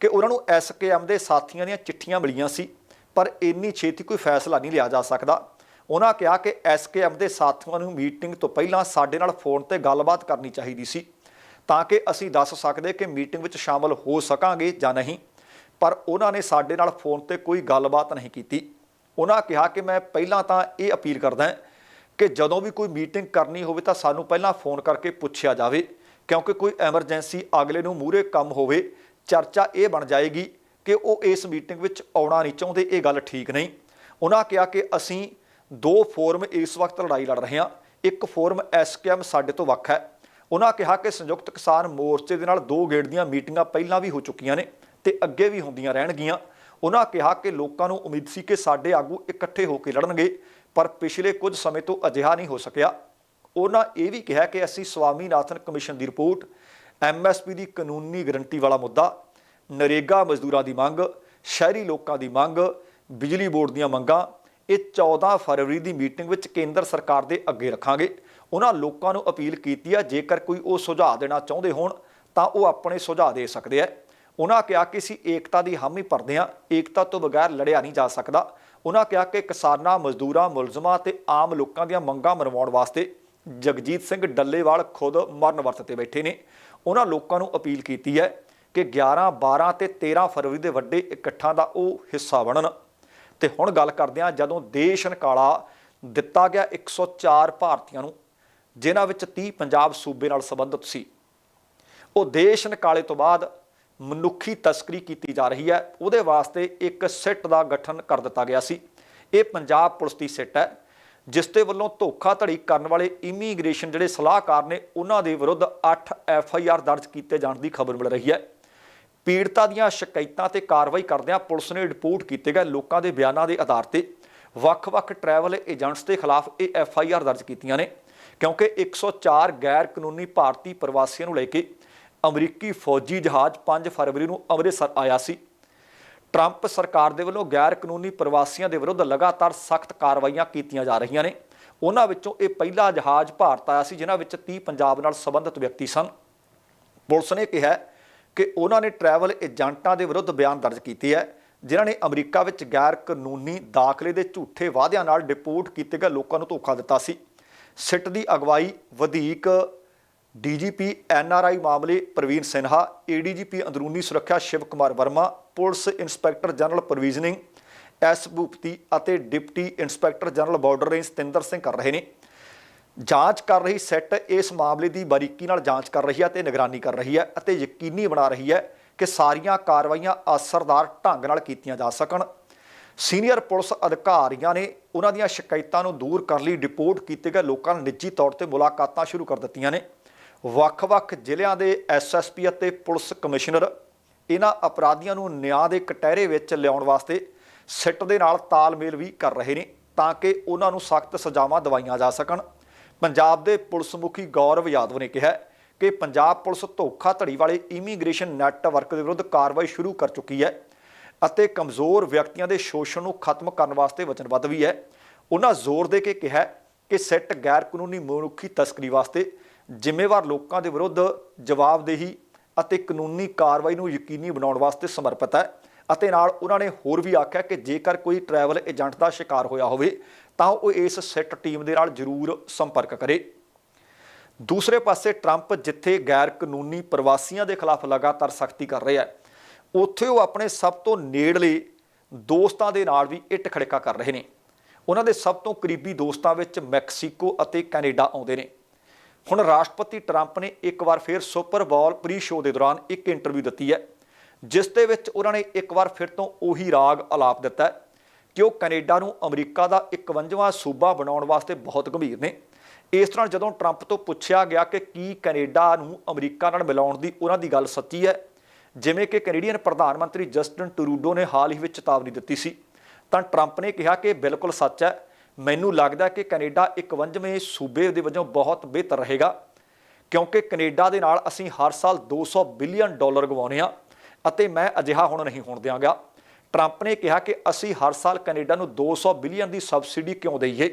ਕਿ ਉਹਨਾਂ ਨੂੰ ਐਸਕੇਐਮ ਦੇ ਸਾਥੀਆਂ ਦੀਆਂ ਚਿੱਠੀਆਂ ਮਿਲੀਆਂ ਸੀ, ਪਰ ਇੰਨੀ ਛੇਤੀ ਕੋਈ ਫੈਸਲਾ ਨਹੀਂ ਲਿਆ ਜਾ ਸਕਦਾ। ਉਹਨਾਂ ਕਿਹਾ ਕਿ ਐਸਕੇਐਮ ਦੇ ਸਾਥੀਆਂ ਨੂੰ ਮੀਟਿੰਗ ਤੋਂ ਪਹਿਲਾਂ ਸਾਡੇ ਨਾਲ ਫੋਨ ਤੇ ਗੱਲਬਾਤ ਕਰਨੀ ਚਾਹੀਦੀ ਸੀ, ਤਾਂ ਕਿ ਅਸੀਂ ਦੱਸ ਸਕਦੇ ਕਿ ਮੀਟਿੰਗ ਵਿੱਚ ਸ਼ਾਮਲ ਹੋ ਸਕਾਂਗੇ ਜਾਂ ਨਹੀਂ। ਪਰ ਉਹਨਾਂ ਨੇ ਸਾਡੇ ਨਾਲ ਫੋਨ ਤੇ ਕੋਈ ਗੱਲਬਾਤ ਨਹੀਂ ਕੀਤੀ। ਉਹਨਾਂ ਕਿਹਾ ਕਿ ਮੈਂ ਪਹਿਲਾਂ ਤਾਂ ਇਹ ਅਪੀਲ ਕਰਦਾ ਹਾਂ ਕਿ ਜਦੋਂ ਵੀ ਕੋਈ ਮੀਟਿੰਗ ਕਰਨੀ ਹੋਵੇ ਤਾਂ ਸਾਨੂੰ ਪਹਿਲਾਂ ਫੋਨ ਕਰਕੇ ਪੁੱਛਿਆ ਜਾਵੇ, ਕਿਉਂਕਿ ਕੋਈ ਐਮਰਜੈਂਸੀ ਅਗਲੇ ਨੂੰ ਮੂਹਰੇ ਕੰਮ ਹੋਵੇ, ਚਰਚਾ ਇਹ ਬਣ ਜਾਏਗੀ ਕਿ ਉਹ ਇਸ ਮੀਟਿੰਗ ਵਿੱਚ ਆਉਣਾ ਨਹੀਂ ਚਾਹੁੰਦੇ, ਇਹ ਗੱਲ ਠੀਕ ਨਹੀਂ। ਉਹਨਾਂ ਕਿਹਾ ਕਿ ਅਸੀਂ ਦੋ ਫੋਰਮ ਇਸ ਵਕਤ ਲੜਾਈ ਲੜ ਰਹੇ ਹਾਂ। ਇੱਕ ਫੋਰਮ ਐਸਕੇਐਮ ਸਾਡੇ ਤੋਂ ਵੱਖ ਹੈ। ਉਹਨਾਂ ਕਿਹਾ ਕਿ ਸੰਯੁਕਤ ਕਿਸਾਨ ਮੋਰਚੇ ਦੇ ਨਾਲ ਦੋ ਗੇੜ ਦੀਆਂ ਮੀਟਿੰਗਾਂ ਪਹਿਲਾਂ ਵੀ ਹੋ ਚੁੱਕੀਆਂ ਨੇ ਤੇ ਅੱਗੇ ਵੀ ਹੁੰਦੀਆਂ ਰਹਿਣਗੀਆਂ। ਉਹਨਾਂ ਕਿਹਾ ਕਿ ਲੋਕਾਂ ਨੂੰ ਉਮੀਦ ਸੀ ਕਿ ਸਾਡੇ ਆਗੂ ਇਕੱਠੇ ਹੋ ਕੇ ਲੜਨਗੇ, ਪਰ ਪਿਛਲੇ ਕੁਝ ਸਮੇਂ ਤੋਂ ਅਜਿਹਾ ਨਹੀਂ ਹੋ ਸਕਿਆ। ਉਹਨਾਂ ਇਹ ਵੀ ਕਿਹਾ ਕਿ ਅਸੀਂ ਸਵਾਮੀਨਾਥਨ ਕਮਿਸ਼ਨ ਦੀ ਰਿਪੋਰਟ ਐਮਐਸਪੀ ਦੀ ਕਾਨੂੰਨੀ ਗਰੰਟੀ ਵਾਲਾ ਮੁੱਦਾ, ਨਰੇਗਾ ਮਜ਼ਦੂਰਾਂ ਦੀ ਮੰਗ, ਸ਼ਹਿਰੀ ਲੋਕਾਂ ਦੀ ਮੰਗ, ਬਿਜਲੀ ਬੋਰਡ ਦੀਆਂ ਮੰਗਾਂ ਇਹ 14 ਫਰਵਰੀ ਦੀ ਮੀਟਿੰਗ ਵਿੱਚ ਕੇਂਦਰ ਸਰਕਾਰ ਦੇ ਅੱਗੇ ਰੱਖਾਂਗੇ। ਉਹਨਾਂ ਲੋਕਾਂ ਨੂੰ ਅਪੀਲ ਕੀਤੀ ਹੈ, ਜੇਕਰ ਕੋਈ ਉਹ ਸੁਝਾਅ ਦੇਣਾ ਚਾਹੁੰਦੇ ਹੋਣ, ਤਾਂ ਉਹ ਆਪਣੇ ਸੁਝਾਅ ਦੇ ਸਕਦੇ ਆ ਉਹਨਾਂ ਕਿਹਾ ਕਿ ਅਸੀਂ ਏਕਤਾ ਦੀ ਹਾਮੀ ਭਰਦੇ ਹਾਂ। ਏਕਤਾ ਤੋਂ ਬਗੈਰ ਲੜਿਆ ਨਹੀਂ ਜਾ ਸਕਦਾ। ਉਹਨਾਂ ਕਿਹਾ ਕਿ ਕਿਸਾਨਾਂ, ਮਜ਼ਦੂਰਾਂ, ਮੁਲਜ਼ਮਾਂ ਤੇ ਆਮ ਲੋਕਾਂ ਦੀਆਂ ਮੰਗਾਂ ਮਨਵਾਉਣ ਵਾਸਤੇ ਜਗਜੀਤ ਸਿੰਘ ਡੱਲੇਵਾਲ ਖੁਦ ਮਰਨ ਵਰਤ ਤੇ ਬੈਠੇ ਨੇ। ਉਹਨਾਂ ਲੋਕਾਂ ਨੂੰ ਅਪੀਲ ਕੀਤੀ ਹੈ ਕਿ 11 12 ਤੇ 13 ਫਰਵਰੀ ਦੇ ਵੱਡੇ ਇਕੱਠਾਂ ਦਾ ਉਹ ਹਿੱਸਾ ਬਣਨ। ਤੇ ਹੁਣ ਗੱਲ ਕਰਦੇ ਹਾਂ ਜਦੋਂ ਦੇਸ਼ ਨਿਕਾਲਾ ਦਿੱਤਾ ਗਿਆ 104 ਭਾਰਤੀਆਂ ਨੂੰ, ਜਿਨ੍ਹਾਂ ਵਿੱਚ 30 ਪੰਜਾਬ ਸੂਬੇ ਨਾਲ ਸੰਬੰਧਿਤ ਸੀ। ਉਹ ਦੇਸ਼ ਨਿਕਾਲੇ ਤੋਂ ਬਾਅਦ ਮਨੁੱਖੀ ਤਸਕਰੀ ਕੀਤੀ ਜਾ ਰਹੀ ਹੈ। ਉਹਦੇ ਵਾਸਤੇ ਇੱਕ ਸਿੱਟ ਦਾ ਗਠਨ ਕਰ ਦਿੱਤਾ ਗਿਆ ਸੀ। ਇਹ ਪੰਜਾਬ ਪੁਲਿਸ ਦੀ ਸਿੱਟ ਹੈ, ਜਿਸ ਦੇ ਵੱਲੋਂ ਧੋਖਾਧੜੀ ਕਰਨ ਵਾਲੇ ਇਮੀਗ੍ਰੇਸ਼ਨ ਜਿਹੜੇ ਸਲਾਹਕਾਰ ਨੇ, ਉਹਨਾਂ ਦੇ ਵਿਰੁੱਧ 8 ਐਫ ਆਈ ਆਰ ਦਰਜ ਕੀਤੇ ਜਾਣ ਦੀ ਖਬਰ ਮਿਲ ਰਹੀ ਹੈ। ਪੀੜਤਾ ਦੀਆਂ ਸ਼ਿਕਾਇਤਾਂ ਤੇ ਕਾਰਵਾਈ ਕਰਦਿਆਂ ਪੁਲਿਸ ਨੇ ਰਿਪੋਰਟ ਕੀਤੇ ਗਏ ਲੋਕਾਂ ਦੇ ਬਿਆਨਾਂ ਦੇ ਆਧਾਰ ਤੇ ਵੱਖ-ਵੱਖ ਟਰੈਵਲ ਏਜੰਟਸ ਦੇ ਖਿਲਾਫ ਇਹ ਐਫ ਆਈ ਆਰ ਦਰਜ ਕੀਤੀਆਂ ਨੇ, ਕਿਉਂਕਿ 104 ਗੈਰ ਕਾਨੂੰਨੀ ਭਾਰਤੀ ਪ੍ਰਵਾਸੀਆਂ ਨੂੰ ਲੈ ਕੇ ਅਮਰੀਕੀ ਫੌਜੀ ਜਹਾਜ਼ 5 ਫਰਵਰੀ ਨੂੰ ਅੰਮ੍ਰਿਤਸਰ ਆਇਆ ਸੀ। ਟਰੰਪ ਸਰਕਾਰ ਦੇ ਵੱਲੋਂ ਗੈਰ ਕਾਨੂੰਨੀ ਪ੍ਰਵਾਸੀਆਂ ਦੇ ਵਿਰੁੱਧ ਲਗਾਤਾਰ ਸਖਤ ਕਾਰਵਾਈਆਂ ਕੀਤੀਆਂ ਜਾ ਰਹੀਆਂ ਨੇ। ਉਹਨਾਂ ਵਿੱਚੋਂ ਇਹ ਪਹਿਲਾ ਜਹਾਜ਼ ਭਾਰਤ ਆਇਆ ਸੀ, ਜਿਨ੍ਹਾਂ ਵਿੱਚ 30 ਪੰਜਾਬ ਨਾਲ ਸੰਬੰਧਿਤ ਵਿਅਕਤੀ ਸਨ। ਪੁਲਿਸ ਨੇ ਕਿਹਾ ਕਿ ਉਹਨਾਂ ਨੇ ਟਰੈਵਲ ਏਜੰਟਾਂ ਦੇ ਵਿਰੁੱਧ ਬਿਆਨ ਦਰਜ ਕੀਤੇ ਹੈ, ਜਿਨ੍ਹਾਂ ਨੇ ਅਮਰੀਕਾ ਵਿੱਚ ਗੈਰ ਕਾਨੂੰਨੀ ਦਾਖਲੇ ਦੇ ਝੂਠੇ ਵਾਅਦਿਆਂ ਨਾਲ ਡਿਪੋਰਟ ਕੀਤੇ ਗਏ ਲੋਕਾਂ ਨੂੰ ਧੋਖਾ ਦਿੱਤਾ ਸੀ। ਸਿੱਟ ਦੀ ਅਗਵਾਈ ਵਧੇਕ ਡੀਜੀਪੀ ਐਨਆਰਆਈ ਮਾਮਲੇ ਪ੍ਰਵੀਨ ਸਿਨਹਾ, ਏਡੀਜੀਪੀ ਅੰਦਰੂਨੀ ਸੁਰੱਖਿਆ Shiv Kumar Verma, police inspector general provisioning S Bhupathi ਅਤੇ deputy inspector general border range Satinder Singh ਕਰ ਰਹੇ ਨੇ। ਜਾਂਚ ਕਰ ਰਹੀ ਸੈੱਟ ਇਸ ਮਾਮਲੇ ਦੀ ਬਾਰੀਕੀ ਨਾਲ ਜਾਂਚ ਕਰ ਰਹੀ ਹੈ ਤੇ ਨਿਗਰਾਨੀ ਕਰ ਰਹੀ ਹੈ ਅਤੇ ਯਕੀਨੀ ਬਣਾ ਰਹੀ ਹੈ ਕਿ ਸਾਰੀਆਂ ਕਾਰਵਾਈਆਂ ਅਸਰਦਾਰ ਢੰਗ ਨਾਲ ਕੀਤੀਆਂ ਜਾ ਸਕਣ। ਸੀਨੀਅਰ ਪੁਲਿਸ ਅਧਿਕਾਰੀਆਂ ਨੇ ਉਹਨਾਂ ਦੀਆਂ ਸ਼ਿਕਾਇਤਾਂ ਨੂੰ ਦੂਰ ਕਰਨ ਲਈ ਰਿਪੋਰਟ ਕੀਤੇ ਗਏ ਲੋਕਾਂ ਨਾਲ ਨਿੱਜੀ ਤੌਰ ਤੇ ਮੁਲਾਕਾਤਾਂ ਸ਼ੁਰੂ ਕਰ ਦਿੱਤੀਆਂ ਨੇ। ਵੱਖ-ਵੱਖ ਜ਼ਿਲ੍ਹਿਆਂ ਦੇ ਐਸਐਸਪੀ ਅਤੇ ਪੁਲਿਸ ਕਮਿਸ਼ਨਰ ਇਹਨਾਂ ਅਪਰਾਧੀਆਂ ਨੂੰ ਨਿਆਂ ਦੇ ਕਟਹਿਰੇ ਵਿੱਚ ਲਿਆਉਣ ਵਾਸਤੇ ਸਿੱਟ ਦੇ ਨਾਲ ਤਾਲਮੇਲ ਵੀ ਕਰ ਰਹੇ ਨੇ ਤਾਂ ਕਿ ਉਹਨਾਂ ਨੂੰ ਸਖਤ ਸਜ਼ਾਵਾਂ ਦਵਾਈਆਂ ਜਾ ਸਕਣ। ਪੰਜਾਬ ਦੇ ਪੁਲਿਸ ਮੁਖੀ ਗੌਰਵ ਯਾਦਵ ਨੇ ਕਿਹਾ ਕਿ ਪੰਜਾਬ ਪੁਲਿਸ ਧੋਖਾਧੜੀ ਵਾਲੇ ਇਮੀਗ੍ਰੇਸ਼ਨ ਨੈਟਵਰਕ ਦੇ ਵਿਰੁੱਧ ਕਾਰਵਾਈ ਸ਼ੁਰੂ ਕਰ ਚੁੱਕੀ ਹੈ ਅਤੇ ਕਮਜ਼ੋਰ ਵਿਅਕਤੀਆਂ ਦੇ ਸ਼ੋਸ਼ਣ ਨੂੰ ਖਤਮ ਕਰਨ ਵਾਸਤੇ ਵਚਨਬੱਧ ਵੀ ਹੈ। ਉਹਨਾਂ ਜ਼ੋਰ ਦੇ ਕੇ ਕਿਹਾ ਕਿ ਸੈੱਟ ਗੈਰ ਕਾਨੂੰਨੀ ਮਨੁੱਖੀ ਤਸਕਰੀ ਵਾਸਤੇ ਜ਼ਿੰਮੇਵਾਰ ਲੋਕਾਂ ਦੇ ਵਿਰੁੱਧ ਜਵਾਬਦੇਹੀ ਅਤੇ ਕਾਨੂੰਨੀ ਕਾਰਵਾਈ ਨੂੰ ਯਕੀਨੀ ਬਣਾਉਣ ਵਾਸਤੇ ਸਮਰਪਿਤ ਹੈ। ਅਤੇ ਨਾਲ ਉਹਨਾਂ ਨੇ ਹੋਰ ਵੀ ਆਖਿਆ ਕਿ ਜੇਕਰ ਕੋਈ ਟਰੈਵਲ ਏਜੰਟ ਦਾ ਸ਼ਿਕਾਰ ਹੋਇਆ ਹੋਵੇ, ਤਾਂ ਉਹ ਇਸ ਸਿੱਟ ਟੀਮ ਦੇ ਨਾਲ ਜ਼ਰੂਰ ਸੰਪਰਕ ਕਰੇ। ਦੂਸਰੇ ਪਾਸੇ ਟਰੰਪ ਜਿੱਥੇ ਗੈਰ ਕਾਨੂੰਨੀ ਪ੍ਰਵਾਸੀਆਂ ਦੇ ਖਿਲਾਫ ਲਗਾਤਾਰ ਸਖਤੀ ਕਰ ਰਿਹਾ ਹੈ, ਉੱਥੇ ਉਹ ਆਪਣੇ ਸਭ ਤੋਂ ਨੇੜਲੇ ਦੋਸਤਾਂ ਦੇ ਨਾਲ ਵੀ ਇੱਟ ਖੜਕਾ ਕਰ ਰਹੇ ਨੇ। ਉਹਨਾਂ ਦੇ ਸਭ ਤੋਂ ਕਰੀਬੀ ਦੋਸਤਾਂ ਵਿੱਚ ਮੈਕਸੀਕੋ ਅਤੇ ਕੈਨੇਡਾ ਆਉਂਦੇ ਨੇ। ਹੁਣ ਰਾਸ਼ਟਰਪਤੀ ਟਰੰਪ ਨੇ ਇੱਕ ਵਾਰ ਫਿਰ ਸੁਪਰ ਬਾਲ ਪ੍ਰੀ ਸ਼ੋਅ ਦੇ ਦੌਰਾਨ ਇੱਕ ਇੰਟਰਵਿਊ ਦਿੱਤੀ ਹੈ। ਜਿਸ ਦੇ ਵਿੱਚ ਉਹਨਾਂ ਨੇ ਇੱਕ ਵਾਰ ਫਿਰ ਤੋਂ ਉਹੀ ਰਾਗ ਆਲਾਪ ਦਿੱਤਾ ਕਿ ਉਹ ਕੈਨੇਡਾ ਨੂੰ ਅਮਰੀਕਾ ਦਾ 51ਵਾਂ ਸੂਬਾ ਬਣਾਉਣ ਵਾਸਤੇ ਬਹੁਤ ਗੰਭੀਰ ਨੇ। ਇਸ ਤਰ੍ਹਾਂ ਜਦੋਂ ਟਰੰਪ ਤੋਂ ਪੁੱਛਿਆ ਗਿਆ ਕਿ ਕੀ ਕੈਨੇਡਾ ਨੂੰ ਅਮਰੀਕਾ ਨਾਲ ਮਿਲਾਉਣ ਦੀ ਉਹਨਾਂ ਦੀ ਗੱਲ ਸੱਚੀ ਹੈ, ਜਿਵੇਂ ਕਿ ਕੈਨੇਡੀਅਨ ਪ੍ਰਧਾਨ ਮੰਤਰੀ ਜਸਟਨ ਟਰੂਡੋ ਨੇ ਹਾਲ ਹੀ ਵਿੱਚ ਚੇਤਾਵਨੀ ਦਿੱਤੀ ਸੀ, ਤਾਂ ਟਰੰਪ ਨੇ ਕਿਹਾ ਕਿ ਬਿਲਕੁਲ ਸੱਚ ਹੈ, ਮੈਨੂੰ ਲੱਗਦਾ ਕਿ ਕੈਨੇਡਾ 51ਵੇਂ ਸੂਬੇ ਦੇ ਵਜੋਂ ਬਹੁਤ ਬਿਹਤਰ ਰਹੇਗਾ, ਕਿਉਂਕਿ ਕੈਨੇਡਾ ਦੇ ਨਾਲ ਅਸੀਂ ਹਰ ਸਾਲ 200 ਬਿਲੀਅਨ ਡਾਲਰ ਗਵਾਉਂਦੇ ਹਾਂ। ਅਤੇ ਮੈਂ ਅਜਿਹਾ ਹੁਣ ਨਹੀਂ ਹੋਣ ਦਿਆਂਗਾ। ਟਰੰਪ ਨੇ ਕਿਹਾ ਕਿ ਅਸੀਂ ਹਰ ਸਾਲ ਕੈਨੇਡਾ ਨੂੰ 200 ਬਿਲੀਅਨ ਦੀ ਸਬਸਿਡੀ ਕਿਉਂ ਦਈਏ?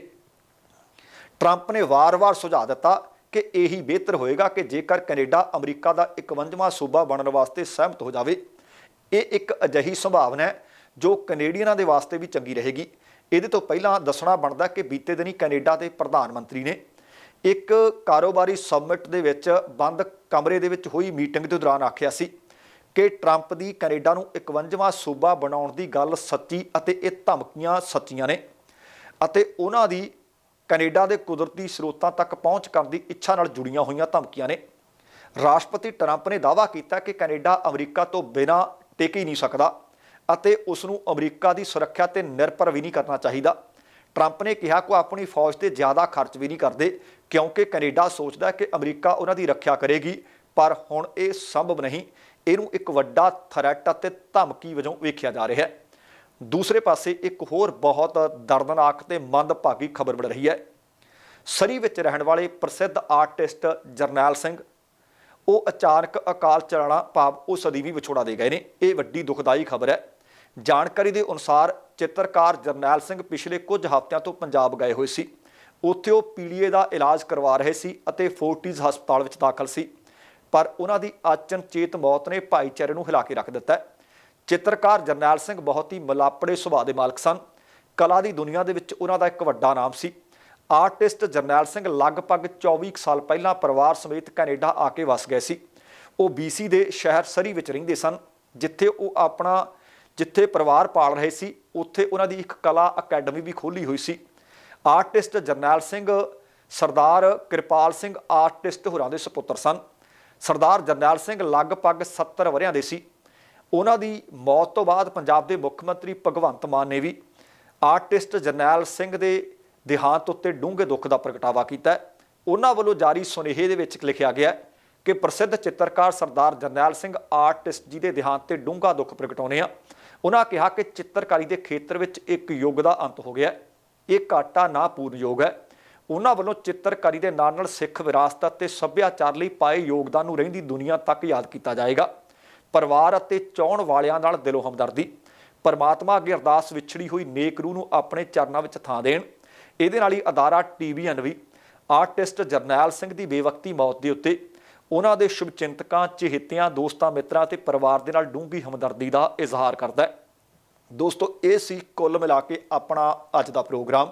ਟਰੰਪ ਨੇ ਵਾਰ-ਵਾਰ ਸੁਝਾਅ ਦਿੱਤਾ ਕਿ ਇਹੀ ਬਿਹਤਰ ਹੋਏਗਾ ਕਿ ਜੇਕਰ ਕੈਨੇਡਾ ਅਮਰੀਕਾ ਦਾ 51ਵਾਂ ਸੂਬਾ ਬਣਨ ਵਾਸਤੇ ਸਹਿਮਤ ਹੋ ਜਾਵੇ। ਇਹ ਇੱਕ ਅਜਿਹੀ ਸੰਭਾਵਨਾ ਹੈ ਜੋ ਕੈਨੇਡੀਅਨਾਂ ਦੇ ਵਾਸਤੇ ਵੀ ਚੰਗੀ ਰਹੇਗੀ। ਇਹਦੇ ਤੋਂ ਪਹਿਲਾਂ ਦੱਸਣਾ ਬਣਦਾ ਕਿ ਬੀਤੇ ਦਿਨੀ ਕੈਨੇਡਾ ਦੇ ਪ੍ਰਧਾਨ ਮੰਤਰੀ ਨੇ ਇੱਕ ਕਾਰੋਬਾਰੀ ਸਮਿਟ ਦੇ ਵਿੱਚ ਬੰਦ ਕਮਰੇ ਦੇ ਵਿੱਚ ਹੋਈ ਮੀਟਿੰਗ ਦੇ ਦੌਰਾਨ ਆਖਿਆ ਸੀ ਕਿ ਟਰੰਪ ਦੀ ਕੈਨੇਡਾ ਨੂੰ 51ਵਾਂ ਸੂਬਾ ਬਣਾਉਣ ਦੀ ਗੱਲ ਸੱਚੀ ਅਤੇ ਇਹ ਧਮਕੀਆਂ ਸੱਚੀਆਂ ਨੇ ਅਤੇ ਉਹਨਾਂ ਦੀ ਕੈਨੇਡਾ ਦੇ ਕੁਦਰਤੀ ਸਰੋਤਾਂ ਤੱਕ ਪਹੁੰਚ ਕਰਨ ਦੀ ਇੱਛਾ ਨਾਲ ਜੁੜੀਆਂ ਹੋਈਆਂ ਧਮਕੀਆਂ ਨੇ। ਰਾਸ਼ਟਰਪਤੀ ਟਰੰਪ ਨੇ ਦਾਅਵਾ ਕੀਤਾ ਕਿ ਕੈਨੇਡਾ ਅਮਰੀਕਾ ਤੋਂ ਬਿਨਾਂ ਟਿਕ ਹੀ ਨਹੀਂ ਸਕਦਾ ਅਤੇ ਉਸ ਨੂੰ ਅਮਰੀਕਾ ਦੀ ਸੁਰੱਖਿਆ ਤੇ ਨਿਰਭਰ ਵੀ ਨਹੀਂ ਕਰਨਾ ਚਾਹੀਦਾ। ਟਰੰਪ ਨੇ ਕਿਹਾ ਕਿ ਉਹ ਆਪਣੀ ਫੌਜ ਤੇ ਜ਼ਿਆਦਾ ਖਰਚ ਵੀ ਨਹੀਂ ਕਰਦੇ ਕਿਉਂਕਿ ਕੈਨੇਡਾ ਸੋਚਦਾ ਕਿ ਅਮਰੀਕਾ ਉਹਨਾਂ ਦੀ ਰੱਖਿਆ ਕਰੇਗੀ, ਪਰ ਹੁਣ ਇਹ ਸੰਭਵ ਨਹੀਂ। ਇਹਨੂੰ ਇੱਕ ਵੱਡਾ ਥ੍ਰੈਟ ਅਤੇ ਧਮਕੀ ਵਜੋਂ ਵੇਖਿਆ ਜਾ ਰਿਹਾ ਹੈ। ਦੂਸਰੇ ਪਾਸੇ ਇੱਕ ਹੋਰ ਬਹੁਤ ਦਰਦਨਾਕ ਤੇ ਮੰਦਭਾਗੀ ਖਬਰ ਮਿਲ ਰਹੀ ਹੈ। ਸਰੀ ਵਿੱਚ ਰਹਿਣ ਵਾਲੇ ਪ੍ਰਸਿੱਧ ਆਰਟਿਸਟ ਜਰਨੈਲ ਸਿੰਘ, ਉਹ ਅਚਾਨਕ ਅਕਾਲ ਚਲਾਣਾ ਭਾਵ ਉਸ ਉਹ ਸਦੀਵੀ ਵਿਛੋੜਾ ਦੇ ਗਏ ਨੇ। ਇਹ ਵੱਡੀ ਦੁਖਦਾਈ ਖਬਰ ਹੈ। ਜਾਣਕਾਰੀ ਦੇ ਅਨੁਸਾਰ ਚਿੱਤਰਕਾਰ ਜਰਨੈਲ ਸਿੰਘ ਪਿਛਲੇ ਕੁਝ ਹਫ਼ਤਿਆਂ ਤੋਂ ਪੰਜਾਬ ਗਏ ਹੋਏ ਸੀ। ਉੱਥੇ ਉਹ ਪੀਲੀਏ ਦਾ ਇਲਾਜ ਕਰਵਾ ਰਹੇ ਸੀ ਅਤੇ ਫੋਰਟਿਸ ਹਸਪਤਾਲ ਵਿੱਚ ਦਾਖਲ ਸੀ। ਪਰ ਉਹਨਾਂ ਦੀ ਅਚਨਚੇਤ ਮੌਤ ਨੇ ਭਾਈਚਾਰੇ ਨੂੰ ਹਿਲਾ ਕੇ ਰੱਖ ਦਿੱਤਾ ਚਿੱਤਰਕਾਰ ਜਰਨੈਲ ਸਿੰਘ ਬਹੁਤ ਹੀ ਮਲਾਪੜੇ ਸੁਭਾਅ ਦੇ ਮਾਲਕ ਸਨ। ਕਲਾ ਦੀ ਦੁਨੀਆ ਦੇ ਵਿੱਚ ਉਹਨਾਂ ਦਾ ਇੱਕ ਵੱਡਾ ਨਾਮ ਸੀ। ਆਰਟਿਸਟ ਜਰਨੈਲ ਸਿੰਘ ਲਗਭਗ 24 ਕੁ ਸਾਲ ਪਹਿਲਾਂ ਪਰਿਵਾਰ ਸਮੇਤ ਕੈਨੇਡਾ ਆ ਕੇ ਵਸ ਗਏ ਸੀ। ਉਹ BC ਦੇ ਸ਼ਹਿਰ ਸਰੀ ਵਿੱਚ ਰਹਿੰਦੇ ਸਨ, ਜਿੱਥੇ ਉਹ ਆਪਣਾ, ਜਿੱਥੇ ਪਰਿਵਾਰ ਪਾਲ ਰਹੇ ਸੀ, ਉੱਥੇ ਉਹਨਾਂ ਦੀ ਇੱਕ ਕਲਾ ਅਕੈਡਮੀ ਵੀ ਖੋਲੀ ਹੋਈ ਸੀ। ਆਰਟਿਸਟ ਜਰਨੈਲ ਸਿੰਘ ਸਰਦਾਰ ਕਿਰਪਾਲ ਸਿੰਘ ਆਰਟਿਸਟ ਹੋਰਾਂ ਦੇ ਸੁਪੁੱਤਰ ਸਨ। ਸਰਦਾਰ ਜਰਨੈਲ ਸਿੰਘ ਲਗਭਗ 70 ਵਰਿਆਂ ਦੇ ਸੀ। ਉਹਨਾਂ ਦੀ ਮੌਤ ਤੋਂ ਬਾਅਦ ਪੰਜਾਬ ਦੇ ਮੁੱਖ ਮੰਤਰੀ ਭਗਵੰਤ ਮਾਨ ਨੇ ਵੀ ਆਰਟਿਸਟ ਜਰਨੈਲ ਸਿੰਘ ਦੇ ਦੇਹਾਂਤ ਉੱਤੇ ਡੂੰਘੇ ਦੁੱਖ ਦਾ ਪ੍ਰਗਟਾਵਾ ਕੀਤਾ ਹੈ। ਉਹਨਾਂ ਵੱਲੋਂ ਜਾਰੀ ਸੁਨੇਹੇ ਦੇ ਵਿੱਚ ਲਿਖਿਆ ਗਿਆ ਕਿ ਪ੍ਰਸਿੱਧ ਚਿੱਤਰਕਾਰ ਸਰਦਾਰ ਜਰਨੈਲ ਸਿੰਘ ਆਰਟਿਸਟ ਜੀ ਦੇ ਦੇਹਾਂਤ ਤੇ ਡੂੰਘਾ ਦੁੱਖ ਪ੍ਰਗਟਾਉਂਦੇ ਆ। ਉਹਨਾਂ ਕਿਹਾ ਕਿ ਚਿੱਤਰਕਾਰੀ ਦੇ ਖੇਤਰ ਵਿੱਚ ਇੱਕ ਯੁੱਗ ਦਾ ਅੰਤ ਹੋ ਗਿਆ ਇਹ ਘਾਟਾ ਨਾ ਪੂਰਨ ਯੋਗ ਹੈ। ਉਹਨਾਂ ਵੱਲੋਂ ਚਿੱਤਰਕਾਰੀ ਦੇ ਨਾਲ ਨਾਲ ਸਿੱਖ ਵਿਰਾਸਤ ਅਤੇ ਸੱਭਿਆਚਾਰ ਲਈ ਪਾਏ ਯੋਗਦਾਨ ਨੂੰ ਰਹਿੰਦੀ ਦੁਨੀਆ ਤੱਕ ਯਾਦ ਕੀਤਾ ਜਾਏਗਾ। ਪਰਿਵਾਰ ਅਤੇ ਚਾਹਣ ਵਾਲਿਆਂ ਨਾਲ ਦਿਲੋਂ ਹਮਦਰਦੀ। ਪਰਮਾਤਮਾ ਅੱਗੇ ਅਰਦਾਸ ਵਿਛੜੀ ਹੋਈ ਨੇਕ ਰੂਹ ਨੂੰ ਆਪਣੇ ਚਰਨਾਂ ਵਿੱਚ ਥਾਂ ਦੇਣ। ਇਹਦੇ ਨਾਲ ਹੀ ਅਦਾਰਾ ਟੀਵੀਐਨ ਵੀ ਆਰਟਿਸਟ ਜਰਨੈਲ ਸਿੰਘ ਦੀ ਬੇਵਕਤੀ ਮੌਤ ਦੇ ਉੱਤੇ ਉਹਨਾਂ ਦੇ ਸ਼ੁਭ ਚਿੰਤਕਾਂ, ਚਹੇਤਿਆਂ, ਦੋਸਤਾਂ, ਮਿੱਤਰਾਂ ਤੇ ਪਰਿਵਾਰ ਦੇ ਨਾਲ ਡੂੰਘੀ ਹਮਦਰਦੀ ਦਾ ਇਜ਼ਹਾਰ ਕਰਦਾ ਹੈ। ਦੋਸਤੋ, ਇਹ ਸੀ ਕੁੱਲ ਮਿਲਾ ਕੇ ਆਪਣਾ ਅੱਜ ਦਾ ਪ੍ਰੋਗਰਾਮ।